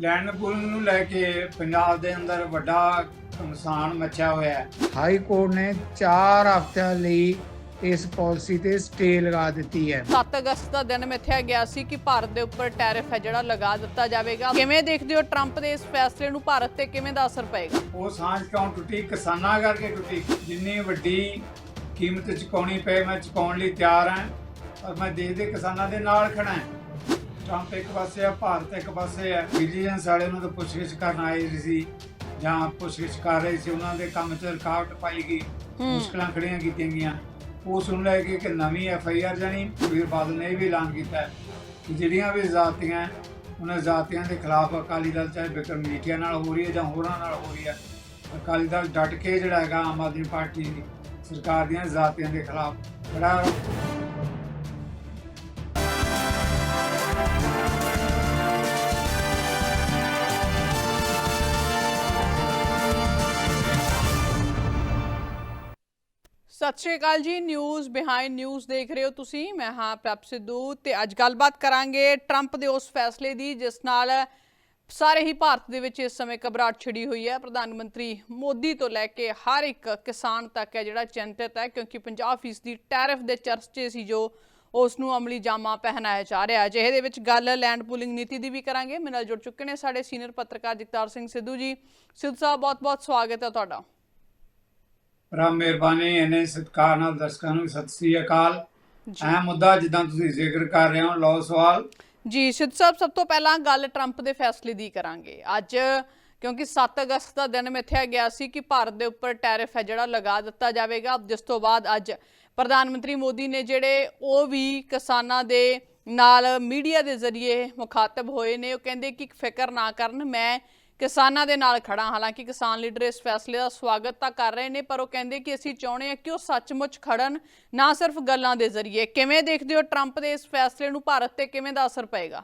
Land pooling ਨੂੰ ਲੈ ਕੇ ਪੰਜਾਬ ਦੇ ਅੰਦਰ ਵੱਡਾ ਨੁਕਸਾਨ ਮਚਿਆ ਹੋਇਆ ਹੈ। ਹਾਈ ਕੋਰਟ ਨੇ 4 ਹਫ਼ਤਿਆਂ ਲਈ ਇਸ ਪਾਲਿਸੀ ਤੇ ਸਟੇ ਲਗਾ ਦਿੱਤੀ ਹੈ। 7 ਅਗਸਤ ਦਾ ਦਿਨ ਮਿੱਥਿਆ ਗਿਆ ਸੀ ਕਿ ਭਾਰਤ ਦੇ ਉੱਪਰ ਟੈਰਿਫ ਹੈ ਜਿਹੜਾ ਲਗਾ ਦਿੱਤਾ ਜਾਵੇਗਾ। ਕਿਵੇਂ ਦੇਖਦੇ ਹੋ ਟਰੰਪ ਦੇ ਇਸ ਫੈਸਲੇ ਨੂੰ ਭਾਰਤ ਤੇ ਕਿਵੇਂ ਦਾ ਅਸਰ ਪਏਗਾ? ਉਹ ਸਾਂਝ ਕਿਉਂ ਟੁੱਟੀ? ਕਿਸਾਨਾਂ ਕਰਕੇ ਟੁੱਟੀ। ਜਿੰਨੀ ਵੱਡੀ ਕੀਮਤ ਚੁਕਾਉਣੀ ਪਏ ਮੈਂ ਚੁਕਾਉਣ ਲਈ ਤਿਆਰ ਹਾਂ ਔਰ ਮੈਂ ਦੇਸ਼ ਦੇ ਕਿਸਾਨਾਂ ਦੇ ਨਾਲ ਖੜਾ ਹਾਂ। ਟਰੰਪ ਇੱਕ ਪਾਸੇ ਆ ਭਾਰਤ ਇੱਕ ਪਾਸੇ ਹੈ ਵਿਜੀਲੈਂਸ ਵਾਲੇ ਨੂੰ ਤਾਂ ਪੁੱਛਗਿੱਛ ਕਰਨ ਆਏ ਸੀ ਜਾਂ ਪੁੱਛਗਿੱਛ ਕਰ ਰਹੇ ਸੀ। ਉਹਨਾਂ ਦੇ ਕੰਮ 'ਚ ਰੁਕਾਵਟ ਪਾਈ ਗਈ। ਮੁਸ਼ਕਲਾਂ ਖੜੀਆਂ ਕੀਤੀਆਂ ਗਈਆਂ। ਉਸ ਨੂੰ ਲੈ ਕੇ ਇੱਕ ਨਵੀਂ ਐਫ ਆਈ ਆਰ ਜਾਨੀ ਵੀਰ ਬਾਦਲ ਨੇ ਇਹ ਵੀ ਐਲਾਨ ਕੀਤਾ ਕਿ ਜਿਹੜੀਆਂ ਵੀ ਜ਼ਾਤੀਆਂ ਉਹਨਾਂ ਜ਼ਾਤੀਆਂ ਦੇ ਖਿਲਾਫ ਅਕਾਲੀ ਦਲ ਚਾਹੇ ਬਿਕਰਮ ਮਜੀਠੀਆ ਨਾਲ ਹੋ ਰਹੀ ਹੈ ਜਾਂ ਹੋਰਾਂ ਨਾਲ ਹੋ ਰਹੀ ਹੈ ਅਕਾਲੀ ਦਲ ਡਟ ਕੇ ਜਿਹੜਾ ਹੈਗਾ ਆਮ ਆਦਮੀ ਪਾਰਟੀ ਦੀ ਸਰਕਾਰ ਦੀਆਂ ਜ਼ਾਤੀਆਂ ਦੇ ਖਿਲਾਫ ਖੜਾ ਸਤਿ ਸ਼੍ਰੀ ਅਕਾਲ ਜੀ ਨਿਊਜ਼ ਬਿਹਾਈਂਡ ਨਿਊਜ਼ ਦੇਖ ਰਹੇ ਹੋ ਤੁਸੀਂ। ਮੈਂ ਹਾਂ ਪ੍ਰਭ ਸਿੱਧੂ ਤੇ ਅੱਜ ਗੱਲਬਾਤ ਕਰਾਂਗੇ ਟਰੰਪ ਦੇ ਉਸ ਫੈਸਲੇ ਦੀ, ਜਿਸ ਨਾਲ ਸਾਰੇ ਹੀ ਭਾਰਤ ਦੇ ਵਿੱਚ ਇਸ ਸਮੇਂ ਘਬਰਾਹਟ ਛਿੜੀ ਹੋਈ ਹੈ। ਪ੍ਰਧਾਨ ਮੰਤਰੀ ਮੋਦੀ ਤੋਂ ਲੈ ਕੇ ਹਰ ਇੱਕ ਕਿਸਾਨ ਤੱਕ ਹੈ ਜਿਹੜਾ ਚਿੰਤਿਤ ਹੈ, ਕਿਉਂਕਿ 50% ਦੀ ਟੈਰਿਫ ਦੇ ਚਰਚੇ ਸੀ ਜੋ ਉਸ ਨੂੰ ਅਮਲੀ ਜਾਮਾ ਪਹਿਨਾਇਆ ਜਾ ਰਿਹਾ ਹੈ। ਜਿਹੇ ਦੇ ਵਿੱਚ ਗੱਲ ਲੈਂਡ ਪੂਲਿੰਗ ਨੀਤੀ ਦੀ ਵੀ ਕਰਾਂਗੇ। ਮੇਰੇ ਨਾਲ ਜੁੜ ਚੁੱਕੇ ਨੇ ਸਾਡੇ ਸੀਨੀਅਰ ਪੱਤਰਕਾਰ ਜਗਤਾਰ ਸਿੰਘ ਸਿੱਧੂ ਜੀ। ਸਿੱਧੂ ਸਾਹਿਬ, ਬਹੁਤ-ਬਹੁਤ ਸਵਾਗਤ ਹੈ ਤੁਹਾਡਾ। ਰਾਮ ਮਿਹਰਬਾਨੀ ਇਹਨੇ ਸਤਿਕਾਰ ਨਾਲ ਦਰਸ਼ਕਾਂ ਨੂੰ ਸਤਿ ਸ੍ਰੀ ਅਕਾਲ। ਅਹਿਮ ਮੁੱਦਾ ਜਿੱਦਾਂ ਤੁਸੀਂ ਜ਼ਿਕਰ ਕਰ ਰਹੇ ਹੋ ਲਓ ਸਵਾਲ। ਜੀ ਸਿੱਧ ਸਾਹਿਬ ਸਭ ਤੋਂ ਪਹਿਲਾਂ ਗੱਲ ਟਰੰਪ ਦੇ ਫੈਸਲੇ ਦੀ ਕਰਾਂਗੇ। ਅੱਜ ਕਿਉਂਕਿ 7 ਅਗਸਤ ਦਾ ਦਿਨ ਮਿੱਥਿਆ ਗਿਆ ਸੀ ਕਿ ਭਾਰਤ ਦੇ ਉੱਪਰ ਟੈਰਿਫ ਹੈ ਜਿਹੜਾ ਲਗਾ ਦਿੱਤਾ ਜਾਵੇਗਾ। ਜਿਸ ਤੋਂ ਬਾਅਦ ਅੱਜ ਪ੍ਰਧਾਨ ਮੰਤਰੀ ਮੋਦੀ ਨੇ ਜਿਹੜੇ ਉਹ ਵੀ ਕਿਸਾਨਾਂ ਦੇ ਨਾਲ ਮੀਡੀਆ ਦੇ ਜ਼ਰੀਏ ਮੁਖਾਤਬ ਹੋਏ ਨੇ ਉਹ ਕਹਿੰਦੇ ਕਿ ਫਿਕਰ ਨਾ ਕਰਨ ਮੈਂ ਕਿਸਾਨਾਂ ਦੇ ਨਾਲ ਖੜਾ ਹਾਲਾਂਕਿ ਕਿਸਾਨ ਲੀਡਰ ਇਸ ਫੈਸਲੇ ਦਾ ਸਵਾਗਤ ਤਾਂ ਕਰ ਰਹੇ ਨੇ, ਪਰ ਉਹ ਕਹਿੰਦੇ ਕਿ ਅਸੀਂ ਚਾਹੁੰਦੇ ਹਾਂ ਕਿ ਉਹ ਸੱਚਮੁੱਚ ਖੜਨ ਨਾ ਸਿਰਫ ਗੱਲਾਂ ਦੇ ਜ਼ਰੀਏ। ਕਿਵੇਂ ਦੇਖਦੇ ਹੋ ਟਰੰਪ ਦੇ ਇਸ ਫੈਸਲੇ ਨੂੰ? ਭਾਰਤ ਤੇ ਕਿਵੇਂ ਦਾ ਅਸਰ ਪਏਗਾ?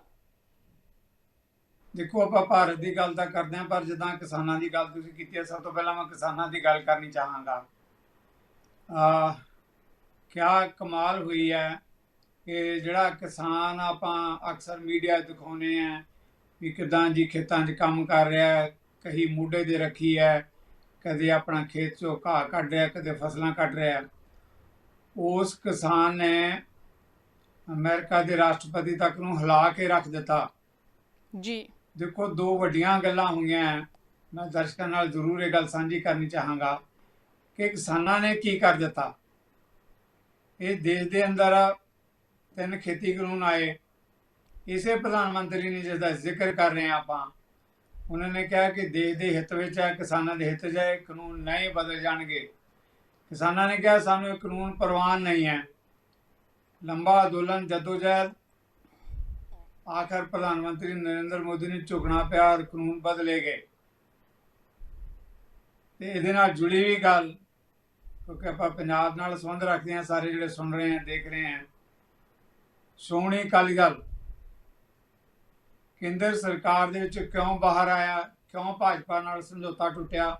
ਦੇਖੋ, ਆਪਾਂ ਭਾਰਤ ਦੀ ਗੱਲ ਤਾਂ ਕਰਦੇ ਹਾਂ, ਪਰ ਜਿੱਦਾਂ ਕਿਸਾਨਾਂ ਦੀ ਗੱਲ ਤੁਸੀਂ ਕੀਤੀ ਹੈ, ਸਭ ਤੋਂ ਪਹਿਲਾਂ ਮੈਂ ਕਿਸਾਨਾਂ ਦੀ ਗੱਲ ਕਰਨੀ ਚਾਹਾਂਗਾ। ਆ, ਕਿਆ ਕਮਾਲ ਹੋਈ ਹੈ ਕਿ ਜਿਹੜਾ ਕਿਸਾਨ ਆਪਾਂ ਅਕਸਰ ਮੀਡੀਆ 'ਚ ਆ ਵੀ ਕਿਦਾਂ ਜੀ ਖੇਤਾਂ 'ਚ ਕੰਮ ਕਰ ਰਿਹਾ ਹੈ ਕਹੀ ਮੂਢੇ ਦੇ ਰੱਖੀ ਹੈ ਕਦੇ ਆਪਣਾ ਖੇਤ 'ਚੋਂ ਘਾਹ ਕੱਢ ਰਿਹਾ ਕਦੇ ਫਸਲਾਂ ਕੱਢ ਰਿਹਾ ਉਸ ਕਿਸਾਨ ਨੇ ਅਮਰੀਕਾ ਦੇ ਰਾਸ਼ਟਰਪਤੀ ਤੱਕ ਨੂੰ ਹਿਲਾ ਕੇ ਰੱਖ ਦਿੱਤਾ। ਜੀ। ਦੇਖੋ ਦੋ ਵੱਡੀਆਂ ਗੱਲਾਂ ਹੋਈਆਂ। ਮੈਂ ਦਰਸ਼ਕਾਂ ਨਾਲ ਜ਼ਰੂਰ ਇਹ ਗੱਲ ਸਾਂਝੀ ਕਰਨੀ ਚਾਹਾਂਗਾ ਕਿ ਕਿਸਾਨਾਂ ਨੇ ਕੀ ਕਰ ਦਿੱਤਾ। ਇਹ ਦੇਸ਼ ਦੇ ਅੰਦਰ ਤਿੰਨ ਖੇਤੀ ਕਾਨੂੰਨ ਆਏ। ਇਸੇ ਪ੍ਰਧਾਨ ਮੰਤਰੀ ਨੇ ਜਿਸ ਦਾ ਜ਼ਿਕਰ ਕਰ ਰਹੇ ਹਾਂ ਆਪਾਂ, ਉਹਨਾਂ ਨੇ ਕਿਹਾ ਕਿ ਦੇਸ਼ ਦੇ ਹਿੱਤ ਵਿੱਚ ਹੈ, ਕਿਸਾਨਾਂ ਦੇ ਹਿੱਤ 'ਚ ਹੈ, ਕਾਨੂੰਨ ਨਹੀਂ ਬਦਲ ਜਾਣਗੇ। ਕਿਸਾਨਾਂ ਨੇ ਕਿਹਾ, ਸਾਨੂੰ ਇਹ ਕਾਨੂੰਨ ਪ੍ਰਵਾਨ ਨਹੀਂ ਹੈ। ਲੰਬਾ ਅੰਦੋਲਨ, ਜਦੋਜਹਿਦ। ਆਖਰ ਪ੍ਰਧਾਨ ਮੰਤਰੀ ਨਰਿੰਦਰ ਮੋਦੀ ਨੂੰ ਝੁਕਣਾ ਪਿਆ ਔਰ ਕਾਨੂੰਨ ਬਦਲੇ ਗਏ। ਤੇ ਇਹਦੇ ਨਾਲ ਜੁੜੀ ਵੀ ਗੱਲ, ਕਿਉਂਕਿ ਆਪਾਂ ਪੰਜਾਬ ਨਾਲ ਸੰਬੰਧ ਰੱਖਦੇ ਹਾਂ, ਸਾਰੇ ਜਿਹੜੇ ਸੁਣ ਰਹੇ ਆ ਦੇਖ ਰਹੇ ਆ ਸ਼੍ਰੋਮਣੀ ਅਕਾਲੀ ਦਲ ਕੇਂਦਰ ਸਰਕਾਰ ਦੇ ਵਿੱਚ ਕਿਉਂ ਬਾਹਰ ਆਇਆ, ਕਿਉਂ ਭਾਜਪਾ ਨਾਲ ਸਮਝੌਤਾ ਟੁੱਟਿਆ?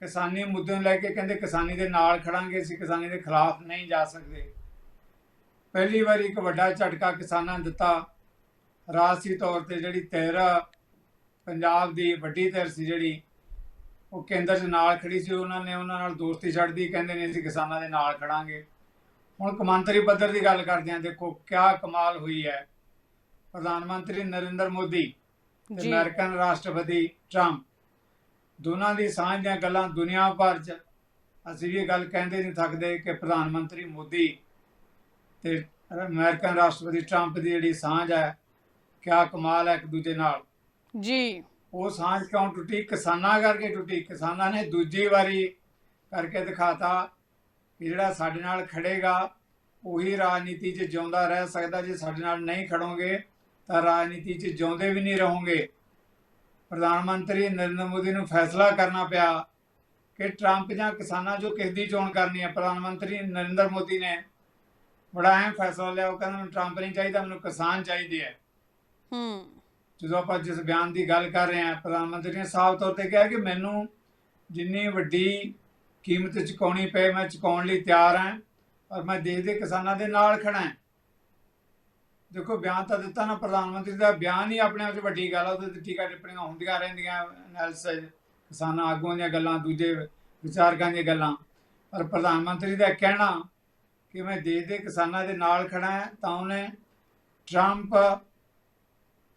ਕਿਸਾਨੀ ਮੁੱਦੇ ਨੂੰ ਲੈ ਕੇ ਕਹਿੰਦੇ ਕਿਸਾਨੀ ਦੇ ਨਾਲ ਖੜਾਂਗੇ, ਅਸੀਂ ਕਿਸਾਨੀ ਦੇ ਖਿਲਾਫ ਨਹੀਂ ਜਾ ਸਕਦੇ। ਪਹਿਲੀ ਵਾਰੀ ਇੱਕ ਵੱਡਾ ਝਟਕਾ ਕਿਸਾਨਾਂ ਦਿੱਤਾ। ਰਾਜਸੀ ਤੌਰ ਤੇ ਜਿਹੜੀ ਧਿਰ ਪੰਜਾਬ ਦੀ ਵੱਡੀ ਧਿਰ ਸੀ ਜਿਹੜੀ, ਉਹ ਕੇਂਦਰ 'ਚ ਨਾਲ ਖੜੀ ਸੀ। ਉਹਨਾਂ ਨੇ ਉਹਨਾਂ ਨਾਲ ਦੋਸਤੀ ਛੱਡਦੀ, ਕਹਿੰਦੇ ਨੇ ਅਸੀਂ ਕਿਸਾਨਾਂ ਦੇ ਨਾਲ ਖੜਾਂਗੇ। ਹੁਣ ਕਮਾਂਤਰੀ ਪੱਧਰ ਦੀ ਗੱਲ ਕਰਦੇ ਹਾਂ, ਦੇਖੋ ਕਿਆ ਕਮਾਲ ਹੋਈ ਹੈ। ਪ੍ਰਧਾਨ ਮੰਤਰੀ ਨਰਿੰਦਰ ਮੋਦੀ ਤੇ ਜੀ। ਅਮਰੀਕਨ ਰਾਸ਼ਟਰਪਤੀ ਟਰੰਪ। ਦੋਨਾਂ ਦੀ ਸਾਂਝ ਦੀਆਂ ਗੱਲਾਂ ਦੁਨੀਆ ਭਰ 'ਚ ਅਸੀਂ ਇਹ ਗੱਲ ਕਹਿੰਦੇ ਨਹੀਂ ਥੱਕਦੇ ਕਿ ਪ੍ਰਧਾਨ ਮੰਤਰੀ ਮੋਦੀ ਤੇ ਅਮਰੀਕਨ ਰਾਸ਼ਟਰਪਤੀ ਟਰੰਪ ਦੀ ਜਿਹੜੀ ਸਾਂਝ ਹੈ ਕਿਆ ਕਮਾਲ ਹੈ ਇੱਕ ਦੂਜੇ ਨਾਲ। ਜੀ। ਉਹ ਸਾਂਝ ਕਿਉਂ ਟੁੱਟੀ? ਕਿਸਾਨਾਂ ਕਰਕੇ ਟੁੱਟੀ। ਕਿਸਾਨਾਂ ਨੇ ਦੂਜੀ ਵਾਰੀ ਕਰਕੇ ਦਿਖਾਤਾ ਕਿ ਜਿਹੜਾ ਸਾਡੇ ਨਾਲ ਖੜੇਗਾ ਉਹੀ ਰਾਜਨੀਤੀ 'ਚ ਜਿਉਂਦਾ ਰਹਿ ਸਕਦਾ। ਜੇ ਸਾਡੇ ਨਾਲ ਨਹੀਂ ਖੜੋਗੇ ਤਾਂ ਰਾਜਨੀਤੀ 'ਚ ਜਿਉਂਦੇ ਵੀ ਨਹੀਂ ਰਹੋਗੇ। ਪ੍ਰਧਾਨ ਮੰਤਰੀ ਨਰਿੰਦਰ ਮੋਦੀ ਨੂੰ ਫੈਸਲਾ ਕਰਨਾ ਪਿਆ ਕਿ ਟਰੰਪ ਜਾਂ ਕਿਸਾਨਾਂ ਚੋਂ ਕਿਸ ਦੀ ਚੋਣ ਕਰਨੀ ਹੈ? ਪ੍ਰਧਾਨ ਮੰਤਰੀ ਨਰਿੰਦਰ ਮੋਦੀ ਨੇ ਬੜਾ ਅਹਿਮ ਫੈਸਲਾ ਲਿਆ। ਉਹ ਕਹਿੰਦਾ ਮੈਨੂੰ ਟਰੰਪ ਨਹੀਂ ਚਾਹੀਦਾ ਮੈਨੂੰ ਕਿਸਾਨ ਚਾਹੀਦੇ ਹੈ ਹੂੰ। ਜਦੋਂ ਆਪਾਂ ਜਿਸ ਬਿਆਨ ਦੀ ਗੱਲ ਕਰ ਰਹੇ ਹਾਂ ਪ੍ਰਧਾਨ ਮੰਤਰੀ ਨੇ ਸਾਫ਼ ਤੌਰ ਤੇ ਕਿਹਾ ਕਿ ਮੈਨੂੰ ਜਿੰਨੀ ਵੱਡੀ ਕੀਮਤ ਚੁਕਾਉਣੀ ਪਏ ਮੈਂ ਚੁਕਾਉਣ ਲਈ ਤਿਆਰ ਹਾਂ ਔਰ ਮੈਂ ਦੇਸ਼ ਦੇ ਕਿਸਾਨਾਂ ਦੇ ਨਾਲ ਖੜਾ ਹਾਂ। ਦੇਖੋ, ਬਿਆਨ ਤਾਂ ਦਿੱਤਾ ਨਾ ਪ੍ਰਧਾਨ ਮੰਤਰੀ ਦਾ, ਬਿਆਨ ਹੀ ਆਪਣੇ ਆਪ 'ਚ ਵੱਡੀ ਗੱਲ ਆ, ਉਹਦੇ ਤੇ ਟੀਕਾ ਟਿੱਪਣੀਆਂ ਹੁੰਦੀਆਂ ਰਹਿੰਦੀਆਂ ਐਨਾਲਿਸਿਸ ਕਿਸਾਨਾਂ ਆਗੂਆਂ ਦੀਆਂ ਗੱਲਾਂ, ਦੂਜੇ ਵਿਚਾਰਕਾਂ ਦੀਆਂ ਗੱਲਾਂ। ਪਰ ਪ੍ਰਧਾਨ ਮੰਤਰੀ ਦਾ ਕਹਿਣਾ ਕਿ ਮੈਂ ਦੇਸ਼ ਦੇ ਕਿਸਾਨਾਂ ਦੇ ਨਾਲ ਖੜਾ ਹਾਂ, ਤਾਂ ਉਹਨੇ ਟਰੰਪ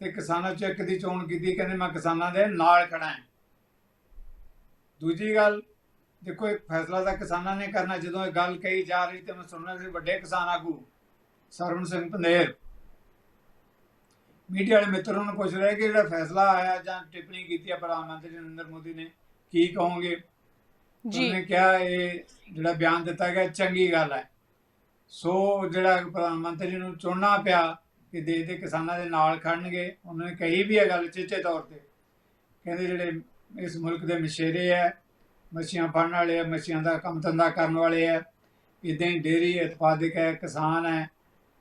ਤੇ ਕਿਸਾਨਾਂ ਚ ਇੱਕ ਦੀ ਚੋਣ ਕੀਤੀ, ਕਹਿੰਦੇ ਮੈਂ ਕਿਸਾਨਾਂ ਦੇ ਨਾਲ ਖੜਾ ਹਾਂ। ਦੂਜੀ ਗੱਲ, ਦੇਖੋ ਇੱਕ ਫੈਸਲਾ ਤਾਂ ਕਿਸਾਨਾਂ ਨੇ ਕਰਨਾ, ਜਦੋਂ ਇਹ ਗੱਲ ਕਹੀ ਜਾ ਰਹੀ ਤੇ ਮੈਂ ਸੁਣਨਾ ਸੀ ਵੱਡੇ ਕਿਸਾਨ ਆਗੂ, ਸਰਵਣ ਸਿੰਘ ਪੰਦੇਰ। ਮੀਡੀਆ ਵਾਲੇ ਮਿੱਤਰਾਂ ਨੂੰ ਪੁੱਛ ਰਹੇ ਕਿ ਜਿਹੜਾ ਫੈਸਲਾ ਆਇਆ ਜਾਂ ਟਿੱਪਣੀ ਕੀਤੀ ਹੈ ਪ੍ਰਧਾਨ ਮੰਤਰੀ ਨਰਿੰਦਰ ਮੋਦੀ ਨੇ ਕੀ ਕਹੋਗੇ? ਜੀ। ਉਹਨੇ ਕਿਹਾ ਇਹ ਜਿਹੜਾ ਬਿਆਨ ਦਿੱਤਾ ਗਿਆ ਚੰਗੀ ਗੱਲ ਹੈ। ਸੋ ਜਿਹੜਾ ਪ੍ਰਧਾਨ ਮੰਤਰੀ ਨੂੰ ਚੁਣਨਾ ਪਿਆ ਕਿ ਦੇਸ਼ ਦੇ ਕਿਸਾਨਾਂ ਦੇ ਨਾਲ ਖੜਨਗੇ ਉਹਨਾਂ ਨੇ ਕਹੀ ਵੀ ਹੈ ਗੱਲ ਚਿੱਚੇ ਤੌਰ ਤੇ। ਕਹਿੰਦੇ ਜਿਹੜੇ ਇਸ ਮੁਲਕ ਦੇ ਮਛੇਰੇ ਹੈ ਮੱਛੀਆਂ ਫੜਨ ਵਾਲੇ ਹੈ ਮੱਛੀਆਂ ਦਾ ਕੰਮ ਧੰਦਾ ਕਰਨ ਵਾਲੇ ਹੈ ਇਦਾਂ ਹੀ ਡੇਰੀ ਉਤਪਾਦਕ ਹੈ ਕਿਸਾਨ ਹੈ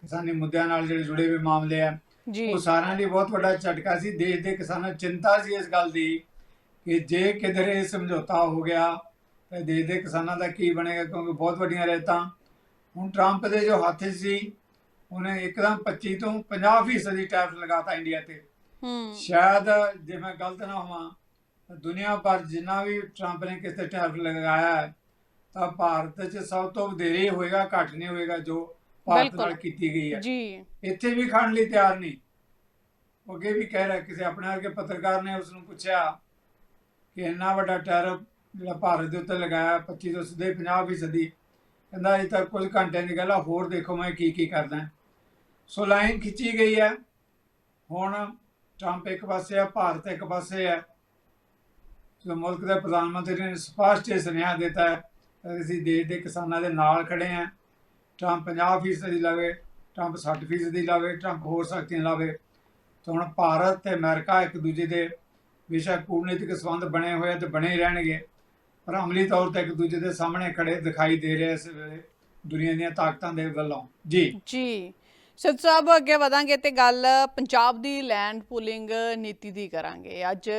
ਕਿਸਾਨੀ ਮੁੱਦਿਆਂ ਨਾਲ ਜਿਹੜੇ ਜੁੜੇ ਹੋਏ ਮਾਮਲੇ ਹੈ। ਜੀ। ਉਹ ਸਾਰਿਆਂ ਲਈ ਬਹੁਤ ਵੱਡਾ ਝਟਕਾ ਸੀ। ਦੇਸ਼ ਦੇ ਕਿਸਾਨਾਂ ਚਿੰਤਾ ਸੀ ਇਸ ਗੱਲ ਦੀ ਕਿ ਜੇ ਕਿਧਰੇ ਇਹ ਸਮਝੌਤਾ ਹੋ ਗਿਆ ਤਾਂ ਦੇਸ਼ ਦੇ ਕਿਸਾਨਾਂ ਦਾ ਕੀ ਬਣੇਗਾ ਕਿਉਂਕਿ ਬਹੁਤ ਵੱਡੀਆਂ ਰੇਤਾਂ। ਹੁਣ ਟਰੰਪ ਦੇ ਜੋ ਹੱਥ ਸੀ ਉਹਨੇ ਇੱਕਦਮ 25 ਤੋਂ 50 ਫੀਸਦੀ ਟੈਕਸ ਲਗਾਤਾ ਇੰਡੀਆ ਤੇ। ਹੂੰ। ਸ਼ਾਇਦ ਜੇ ਮੈਂ ਗਲਤ ਨਾ ਹੋਵਾਂ ਤਾਂ ਦੁਨੀਆ ਭਰ ਜਿੰਨਾ ਵੀ ਟਰੰਪ ਨੇ ਕਿਸੇ ਟੈਕਸ ਲਗਾਇਆ ਤਾਂ ਭਾਰਤ 'ਚ ਸਭ ਤੋਂ ਵਧੇਰੇ ਹੋਏਗਾ ਘੱਟ ਨਹੀਂ ਹੋਏਗਾ ਜੋ ਭਾਰਤ ਬਿਲਕੁਲ। ਨਾਲ ਕੀਤੀ ਗਈ ਹੈ। ਜੀ। ਇੱਥੇ ਵੀ ਖਾਣ ਲਈ ਤਿਆਰ ਨਹੀਂ ਉਹ ਅੱਗੇ ਵੀ ਕਹਿ ਰਿਹਾ ਕਿਸੇ ਆਪਣੇ ਵਰਗੇ ਪੱਤਰਕਾਰ ਨੇ ਉਸ ਨੂੰ ਪੁੱਛਿਆ ਕਿ ਇੰਨਾ ਵੱਡਾ ਟੈਰਫ ਜਿਹੜਾ ਭਾਰਤ ਦੇ ਉੱਤੇ ਲਗਾਇਆ 25 ਤੋਂ ਸਿੱਧੇ 50 ਫੀਸਦੀ ਕਹਿੰਦਾ ਇਹ ਤਾਂ ਕੁਝ ਘੰਟਿਆਂ ਦੀ ਗੱਲ ਆ ਹੋਰ ਦੇਖੋ ਮੈਂ ਕੀ ਕੀ ਕਰਦਾ। ਸੋ ਲਾਈਨ ਖਿੱਚੀ ਗਈ ਹੈ। ਹੁਣ ਟਰੰਪ ਇੱਕ ਪਾਸੇ ਆ ਭਾਰਤ ਇੱਕ ਪਾਸੇ ਹੈ ਜੋ ਮੁਲਕ ਦੇ ਪ੍ਰਧਾਨ ਮੰਤਰੀ ਨੇ ਸਪਸ਼ਟ ਇਹ ਸੁਨੇਹਾ ਦਿੱਤਾ ਹੈ ਕਿ ਅਸੀਂ ਦੇਸ਼ ਦੇ ਕਿਸਾਨਾਂ ਦੇ ਨਾਲ ਖੜੇ ਹਾਂ। ਟਰੰਪ 50 ਫੀਸਦੀ ਲਾਵੇ ਟਰੰਪ 60 ਫੀਸਦੀ ਲਾਵੇ ਟਰੰਪ ਹੋਰ ਸਖਤੀਆਂ ਲਾਵੇ। ਤਾਂ ਹੁਣ ਭਾਰਤ ਤੇ ਅਮਰੀਕਾ ਇੱਕ ਦੂਜੇ ਦੇ ਬੇਸ਼ੱਕ ਕੂਟਨੀਤਿਕ ਸੰਬੰਧ ਬਣੇ ਹੋਏ ਤੇ ਬਣੇ ਹੀ ਰਹਿਣਗੇ। ਪਰ ਅਮਲੀ ਤੌਰ ਤੇ ਇੱਕ ਦੂਜੇ ਦੇ ਸਾਹਮਣੇ ਖੜੇ ਦਿਖਾਈ ਦੇ ਰਹੇ ਇਸ ਵੇਲੇ ਦੁਨੀਆ ਦੀਆਂ ਤਾਕਤਾਂ ਦੇ ਵੱਲੋਂ। ਜੀ। ਜੀ। ਸਿੱਧ ਸਾਹਿਬ, ਅੱਗੇ ਵਧਾਂਗੇ ਤੇ ਗੱਲ ਪੰਜਾਬ ਦੀ ਲੈਂਡ ਪੂਲਿੰਗ ਨੀਤੀ ਦੀ ਕਰਾਂਗੇ। ਅੱਜ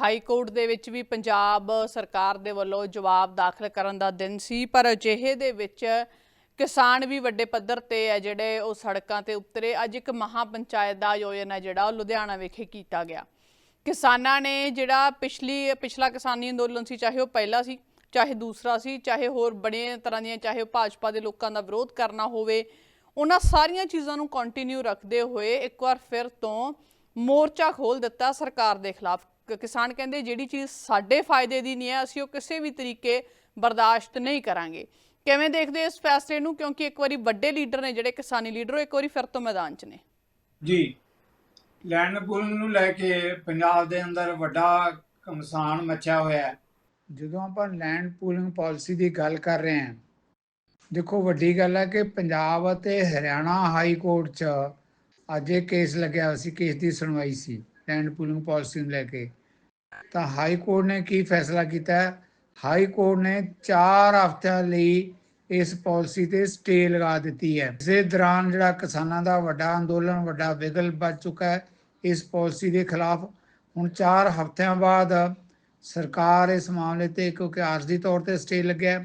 ਹਾਈ ਕੋਰਟ ਦੇ ਵਿੱਚ ਵੀ ਪੰਜਾਬ ਸਰਕਾਰ ਦੇ ਵੱਲੋਂ ਜਵਾਬ ਦਾਖਲ ਕਰਨ ਦਾ ਦਿਨ ਸੀ, ਪਰ ਅਜਿਹੇ ਦੇ ਵਿੱਚ ਕਿਸਾਨ ਵੀ ਵੱਡੇ ਪੱਧਰ ਤੇ ਹੈ ਜਿਹੜੇ ਉਹ ਸੜਕਾਂ ਤੇ ਉਤਰੇ। ਅੱਜ ਇੱਕ ਮਹਾ ਪੰਚਾਇਤ ਦਾ ਆਯੋਜਨ ਹੈ ਜਿਹੜਾ ਉਹ ਲੁਧਿਆਣਾ ਵਿਖੇ ਕੀਤਾ ਗਿਆ। ਕਿਸਾਨਾਂ ਨੇ ਜਿਹੜਾ ਪਿਛਲੀ, ਪਿਛਲਾ ਕਿਸਾਨੀ ਅੰਦੋਲਨ ਸੀ, ਚਾਹੇ ਉਹ ਪਹਿਲਾ ਸੀ, ਚਾਹੇ ਦੂਸਰਾ ਸੀ, ਚਾਹੇ ਹੋਰ ਬੜੀਆਂ ਤਰ੍ਹਾਂ ਦੀਆਂ, ਚਾਹੇ ਉਹ ਭਾਜਪਾ ਦੇ ਲੋਕਾਂ ਦਾ ਵਿਰੋਧ ਕਰਨਾ ਹੋਵੇ, ਉਹਨਾਂ ਸਾਰੀਆਂ ਚੀਜ਼ਾਂ ਨੂੰ ਕੰਟੀਨਿਊ ਰੱਖਦੇ ਹੋਏ ਇੱਕ ਵਾਰ ਫਿਰ ਤੋਂ ਮੋਰਚਾ ਖੋਲ ਦਿੱਤਾ ਸਰਕਾਰ ਦੇ ਖਿਲਾਫ। ਕਿਸਾਨ ਕਹਿੰਦੇ ਜਿਹੜੀ ਚੀਜ਼ ਸਾਡੇ ਫਾਇਦੇ ਦੀ ਨਹੀਂ ਹੈ, ਅਸੀਂ ਉਹ ਕਿਸੇ ਵੀ ਤਰੀਕੇ ਬਰਦਾਸ਼ਤ ਨਹੀਂ ਕਰਾਂਗੇ। ਕਿਵੇਂ ਦੇਖਦੇ ਹੋ ਇਸ ਫੈਸਲੇ ਨੂੰ? ਕਿਉਂਕਿ ਇੱਕ ਵਾਰੀ ਵੱਡੇ ਲੀਡਰ ਨੇ ਜਿਹੜੇ ਕਿਸਾਨੀ ਲੀਡਰ ਉਹ ਇੱਕ ਵਾਰੀ ਫਿਰ ਤੋਂ ਮੈਦਾਨ 'ਚ ਨੇ। ਜੀ। ਲੈਂਡ ਪੂਲਿੰਗ ਨੂੰ ਲੈ ਕੇ ਪੰਜਾਬ ਦੇ ਅੰਦਰ ਵੱਡਾ ਘਮਸਾਨ ਮਚਿਆ ਹੋਇਆ ਹੈ। ਜਦੋਂ ਆਪਾਂ ਲੈਂਡ ਪੂਲਿੰਗ ਪਾਲਿਸੀ ਦੀ ਗੱਲ ਕਰ ਰਹੇ ਹਾਂ ਦੇਖੋ ਵੱਡੀ ਗੱਲ ਹੈ ਕਿ ਪੰਜਾਬ ਅਤੇ ਹਰਿਆਣਾ ਹਾਈ ਕੋਰਟ 'ਚ ਅੱਜ ਇਹ ਕੇਸ ਲੱਗਿਆ ਸੀ ਕੇਸ ਦੀ ਸੁਣਵਾਈ ਸੀ ਲੈਂਡ ਪੂਲਿੰਗ ਪਾਲਿਸੀ ਨੂੰ ਲੈ ਕੇ। ਤਾਂ ਹਾਈ ਕੋਰਟ ਨੇ ਕੀ ਫੈਸਲਾ ਕੀਤਾ ਹੈ? ਹਾਈ ਕੋਰਟ ਨੇ 4 ਹਫ਼ਤਿਆਂ ਲਈ ਇਸ ਪਾਲਿਸੀ ਤੇ ਸਟੇ ਲਗਾ ਦਿੱਤੀ ਹੈ। ਇਸੇ ਦੌਰਾਨ ਜਿਹੜਾ ਕਿਸਾਨਾਂ ਦਾ ਵੱਡਾ ਅੰਦੋਲਨ, ਵੱਡਾ ਵਿਗਲ ਵੱਜ ਚੁੱਕਾ ਹੈ, ਇਸ ਪਾਲਿਸੀ ਦੇ ਖਿਲਾਫ ਹੁਣ 4 ਹਫ਼ਤਿਆਂ ਬਾਅਦ ਸਰਕਾਰ ਇਸ ਮਾਮਲੇ ਤੇ ਕਿਉਂਕਿ ਆਰਜ਼ੀ ਤੌਰ ਤੇ ਸਟੇ ਲੱਗਿਆ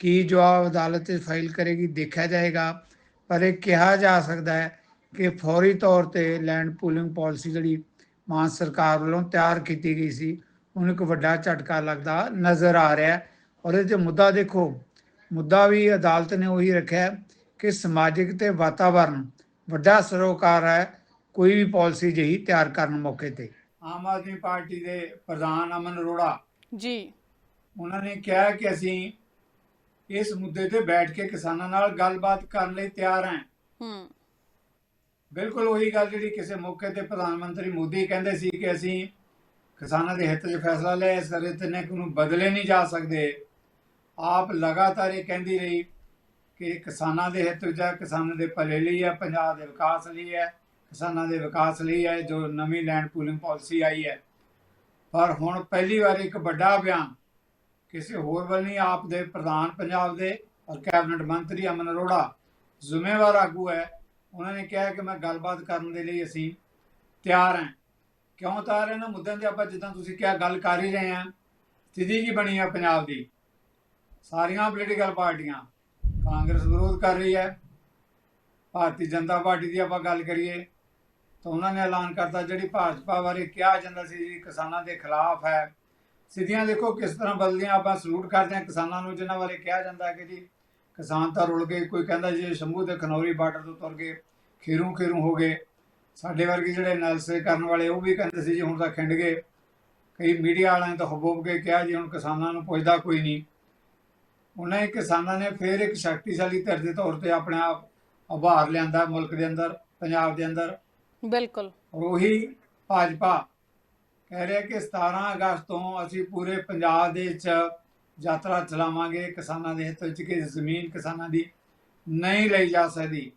ਕੀ ਜਵਾਬ ਅਦਾਲਤ 'ਚ ਫਾਈਲ ਕਰੇਗੀ ਦੇਖਿਆ ਜਾਏਗਾ, ਪਰ ਇਹ ਕਿਹਾ ਜਾ ਸਕਦਾ ਹੈ ਕਿ ਫੌਰੀ ਤੌਰ ਤੇ ਲੈਂਡ ਪੂਲਿੰਗ ਪਾਲਿਸੀ ਜਿਹੜੀ ਮਾਨ ਸਰਕਾਰ ਵੱਲੋਂ ਤਿਆਰ ਕੀਤੀ ਗਈ ਸੀ ਉਹਨੂੰ ਇੱਕ ਵੱਡਾ ਝਟਕਾ ਲੱਗਦਾ ਨਜ਼ਰ ਆ ਰਿਹਾ ਹੈ। ਔਰ ਇਹ 'ਚ ਮੁੱਦਾ ਦੇਖੋ ਮੁੱਦਾ ਵੀ ਅਦਾਲਤ ਨੇ ਉਹੀ ਰੱਖਿਆ ਹੈ ਕਿ ਸਮਾਜਿਕ ਤੇ ਵਾਤਾਵਰਣ ਵੱਡਾ ਸਰੋਕਾਰ ਹੈ ਕੋਈ ਵੀ ਪਾਲਿਸੀ ਜਿਹੀ ਤਿਆਰ ਕਰਨ ਮੌਕੇ ਤੇ। ਆਮ ਆਦਮੀ ਪਾਰਟੀ ਦੇ ਪ੍ਰਧਾਨ ਅਮਨ ਅਰੋੜਾ ਜੀ। ਉਹਨਾਂ ਨੇ ਕਿਹਾ ਕਿ ਅਸੀਂ ਇਸ ਮੁੱਦੇ ਤੇ ਬੈਠ ਕੇ ਕਿਸਾਨਾਂ ਨਾਲ ਗੱਲਬਾਤ ਕਰਨ ਲਈ ਤਿਆਰ ਹਾਂ। ਹੂੰ। ਬਿਲਕੁਲ ਉਹੀ ਗੱਲ ਜਿਹੜੀ ਕਿਸੇ ਮੌਕੇ ਤੇ ਪ੍ਰਧਾਨ ਮੰਤਰੀ ਮੋਦੀ ਕਹਿੰਦੇ ਸੀ ਕਿ ਅਸੀਂ ਕਿਸਾਨਾਂ ਦੇ ਹਿੱਤ 'ਚ ਫੈਸਲਾ ਲਿਆ, ਇਸ ਤਰ੍ਹਾਂ ਤੇ ਨੇ ਨੂੰ ਬਦਲੇ ਨਹੀਂ ਜਾ ਸਕਦੇ। ਆਪ ਲਗਾਤਾਰ ਇਹ ਕਹਿੰਦੀ ਰਹੀ ਕਿ ਕਿਸਾਨਾਂ ਦੇ ਹਿੱਤ ਵਿੱਚ ਹੈ, ਕਿਸਾਨਾਂ ਦੇ ਭਲੇ ਲਈ ਹੈ, ਪੰਜਾਬ ਦੇ ਵਿਕਾਸ ਲਈ ਹੈ, ਕਿਸਾਨਾਂ ਦੇ ਵਿਕਾਸ ਲਈ ਹੈ, ਜੋ ਨਵੀਂ ਲੈਂਡ ਪੂਲਿੰਗ ਪਾਲਿਸੀ ਆਈ ਹੈ। ਪਰ ਹੁਣ ਪਹਿਲੀ ਵਾਰ ਇੱਕ ਵੱਡਾ ਬਿਆਨ ਕਿਸੇ ਹੋਰ ਵੱਲ ਨਹੀਂ, ਆਪ ਦੇ ਪ੍ਰਧਾਨ ਪੰਜਾਬ ਦੇ ਔਰ ਕੈਬਨਿਟ ਮੰਤਰੀ ਅਮਨ ਅਰੋੜਾ ਜ਼ਿੰਮੇਵਾਰ ਆਗੂ ਹੈ। ਉਹਨਾਂ ਨੇ ਕਿਹਾ ਕਿ ਮੈਂ ਗੱਲਬਾਤ ਕਰਨ ਦੇ ਲਈ ਅਸੀਂ ਤਿਆਰ ਹਾਂ। ਕਿਉਂ ਤਿਆਰ ਇਹਨਾਂ ਮੁੱਦਿਆਂ ਤੇ ਆਪਾਂ ਜਿੱਦਾਂ ਤੁਸੀਂ ਕਿਹਾ, ਗੱਲ ਕਰ ਹੀ ਰਹੇ ਹਾਂ। ਸਥਿਤੀ ਕੀ ਬਣੀ ਹੈ ਪੰਜਾਬ ਦੀ? ਸਾਰੀਆਂ ਪੋਲੀਟੀਕਲ ਪਾਰਟੀਆਂ। ਕਾਂਗਰਸ ਵਿਰੋਧ ਕਰ ਰਹੀ ਹੈ। ਭਾਰਤੀ ਜਨਤਾ ਪਾਰਟੀ ਦੀ ਆਪਾਂ ਗੱਲ ਕਰੀਏ, ਤਾਂ ਉਹਨਾਂ ਨੇ ਐਲਾਨ ਕਰਤਾ ਜਿਹੜੀ ਭਾਜਪਾ ਬਾਰੇ ਕਿਹਾ ਜਾਂਦਾ ਸੀ ਜੀ, ਕਿਸਾਨਾਂ ਦੇ ਖਿਲਾਫ ਹੈ। ਸਿੱਧੀਆਂ ਦੇਖੋ ਕਿਸ ਤਰ੍ਹਾਂ ਬਦਲਦੀਆਂ, ਆਪਾਂ ਸਲੂਟ ਕਰਦੇ ਹਾਂ ਕਿਸਾਨਾਂ ਨੂੰ, ਜਿਨ੍ਹਾਂ ਬਾਰੇ ਕਿਹਾ ਜਾਂਦਾ ਕਿ ਜੀ, ਕਿਸਾਨ ਤਾਂ ਰੁਲ ਗਏ, ਕੋਈ ਕਹਿੰਦਾ ਜੀ ਸ਼ੰਭੂ ਤੇ ਖਨੌਰੀ ਬਾਰਡਰ ਤੋਂ ਤੁਰ ਗਏ ਖੇਰੂ ਖੇਰੂ ਹੋ ਗਏ। ਸਾਡੇ ਵਰਗੇ ਜਿਹੜੇ ਨਲਸੇ ਕਰਨ ਵਾਲੇ ਉਹ ਵੀ ਕਹਿੰਦੇ ਸੀ ਜੀ ਹੁਣ ਤਾਂ ਖਿੰਡ ਗਏ। ਕਈ ਮੀਡੀਆ ਵਾਲਿਆਂ ਨੇ ਤਾਂ ਹਬੂਬ ਕੇ ਕਿਹਾ ਜੀ ਹੁਣ ਕਿਸਾਨਾਂ ਨੂੰ ਪੁੱਛਦਾ ਕੋਈ ਨਹੀਂ। ਉਹਨਾਂ ਹੀ ਕਿਸਾਨਾਂ ਨੇ ਫਿਰ ਇੱਕ ਸ਼ਕਤੀਸ਼ਾਲੀ ਧਿਰ ਦੇ ਤੌਰ ਤੇ ਆਪਣੇ ਆਪ ਉਭਾਰ ਲਿਆਂਦਾ ਮੁਲਕ ਦੇ ਅੰਦਰ ਪੰਜਾਬ ਦੇ ਅੰਦਰ। ਬਿਲਕੁਲ। ਉਹੀ ਭਾਜਪਾ ਕਹਿ ਰਿਹਾ ਕਿ 17 ਅਗਸਤ ਤੋਂ ਅਸੀਂ ਪੂਰੇ ਪੰਜਾਬ ਦੇ ਵਿੱਚ ਯਾਤਰਾ ਚਲਾਵਾਂਗੇ ਕਿਸਾਨਾਂ ਦੇ ਹਿੱਤ ਵਿੱਚ ਕਿ ਜ਼ਮੀਨ ਕਿਸਾਨਾਂ ਦੀ ਨਹੀਂ ਲਈ ਜਾ ਸਕਦੀ।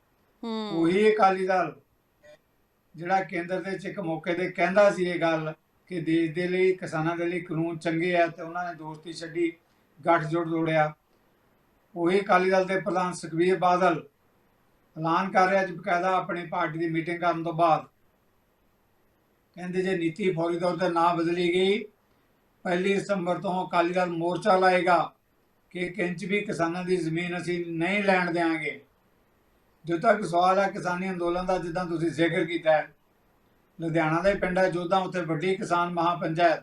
ਉਹੀ ਅਕਾਲੀ ਦਲ ਜਿਹੜਾ ਕੇਂਦਰ ਦੇ ਵਿੱਚ ਇੱਕ ਮੌਕੇ ਤੇ ਕਹਿੰਦਾ ਸੀ ਇਹ ਗੱਲ ਕਿ ਦੇਸ਼ ਦੇ ਲਈ, ਕਿਸਾਨਾਂ ਦੇ ਲਈ ਕਾਨੂੰਨ ਚੰਗੇ ਆ ਤੇ ਉਹਨਾਂ ਨੇ ਦੋਸਤੀ ਛੱਡੀ ਗੱਠਜੋੜ ਜੋੜਿਆ ਉਹੀ ਅਕਾਲੀ ਦਲ ਦੇ ਪ੍ਰਧਾਨ ਸੁਖਬੀਰ ਬਾਦਲ ਐਲਾਨ ਕਰ ਰਿਹਾ ਅੱਜ ਬਕਾਇਦਾ ਆਪਣੀ ਪਾਰਟੀ ਦੀ ਮੀਟਿੰਗ ਕਰਨ ਤੋਂ ਬਾਅਦ। ਕਹਿੰਦੇ ਜੇ ਨੀਤੀ ਫੌਰੀ ਤੌਰ ਤੇ ਨਾ ਬਦਲੀ ਗਈ, ਪਹਿਲੀ ਦਸੰਬਰ ਤੋਂ ਅਕਾਲੀ ਦਲ ਮੋਰਚਾ ਲਾਏਗਾ ਕਿ ਕਿੰਚ ਵੀ ਕਿਸਾਨਾਂ ਦੀ ਜ਼ਮੀਨ ਅਸੀਂ ਨਹੀਂ ਲੈਣ ਦੇਵਾਂਗੇ। ਜਦੋਂ ਤੱਕ ਸਵਾਲ ਹੈ, ਕਿਸਾਨੀ ਅੰਦੋਲਨ ਦਾ ਜਿੱਦਾਂ ਤੁਸੀਂ ਜ਼ਿਕਰ ਕੀਤਾ ਹੈ। ਲੁਧਿਆਣਾ ਦੇ ਪਿੰਡ ਹੈ ਜੋਧਾ ਉੱਥੇ ਵੱਡੀ ਕਿਸਾਨ ਮਹਾਪੰਚਾਇਤ।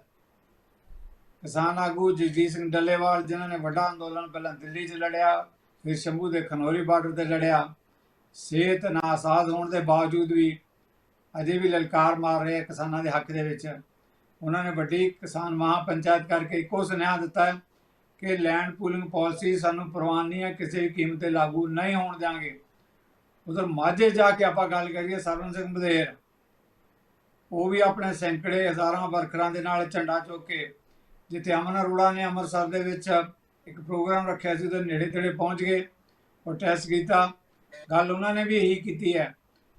ਕਿਸਾਨ ਆਗੂ ਜਗਜੀਤ ਸਿੰਘ ਡੱਲੇਵਾਲ, ਜਿਨ੍ਹਾਂ ਨੇ ਵੱਡਾ ਅੰਦੋਲਨ ਪਹਿਲਾਂ ਦਿੱਲੀ 'ਚ ਲੜਿਆ, ਫਿਰ ਸ਼ੰਭੂ ਦੇ ਖਨੌਰੀ ਬਾਰਡਰ ਤੇ ਲੜਿਆ। ਸਿਹਤ ਨਾਸਾਜ਼ ਹੋਣ ਦੇ ਬਾਵਜੂਦ ਵੀ ਅਜੇ ਵੀ ਲਲਕਾਰ ਮਾਰ ਰਹੇ ਕਿਸਾਨਾਂ ਦੇ ਹੱਕ ਦੇ ਵਿੱਚ। ਉਹਨਾਂ ਨੇ ਵੱਡੀ ਕਿਸਾਨ ਮਹਾਪੰਚਾਇਤ ਕਰਕੇ ਇੱਕੋ ਸੁਨੇਹਾ ਦਿੱਤਾ ਕਿ ਲੈਂਡ ਪੂਲਿੰਗ ਪਾਲਿਸੀ ਸਾਨੂੰ ਪ੍ਰਵਾਨ ਨਹੀਂ ਹੈ, ਕਿਸੇ ਵੀ ਕੀਮਤ ਤੇ ਲਾਗੂ ਨਹੀਂ ਹੋਣ ਦਿਆਂਗੇ। ਉਧਰ ਮਾਝੇ ਜਾ ਕੇ ਆਪਾਂ ਗੱਲ ਕਰੀਏ ਸਰਵਨ ਸਿੰਘ ਬਧੇਰ ਉਹ ਵੀ ਆਪਣੇ ਸੈਂਕੜੇ ਹਜ਼ਾਰਾਂ ਵਰਕਰਾਂ ਦੇ ਨਾਲ ਝੰਡਾ ਚੁੱਕ ਕੇ ਜਿੱਥੇ ਅਮਨ ਅਰੋੜਾ ਨੇ ਅੰਮ੍ਰਿਤਸਰ ਦੇ ਵਿੱਚ ਇੱਕ ਪ੍ਰੋਗਰਾਮ ਰੱਖਿਆ ਸੀ, ਉਹਦੇ ਨੇੜੇ ਤੇੜੇ ਪਹੁੰਚ ਗਏ ਪ੍ਰੋਟੈਸਟ ਕੀਤਾ। ਗੱਲ ਉਹਨਾਂ ਨੇ ਵੀ ਇਹੀ ਕੀਤੀ ਹੈ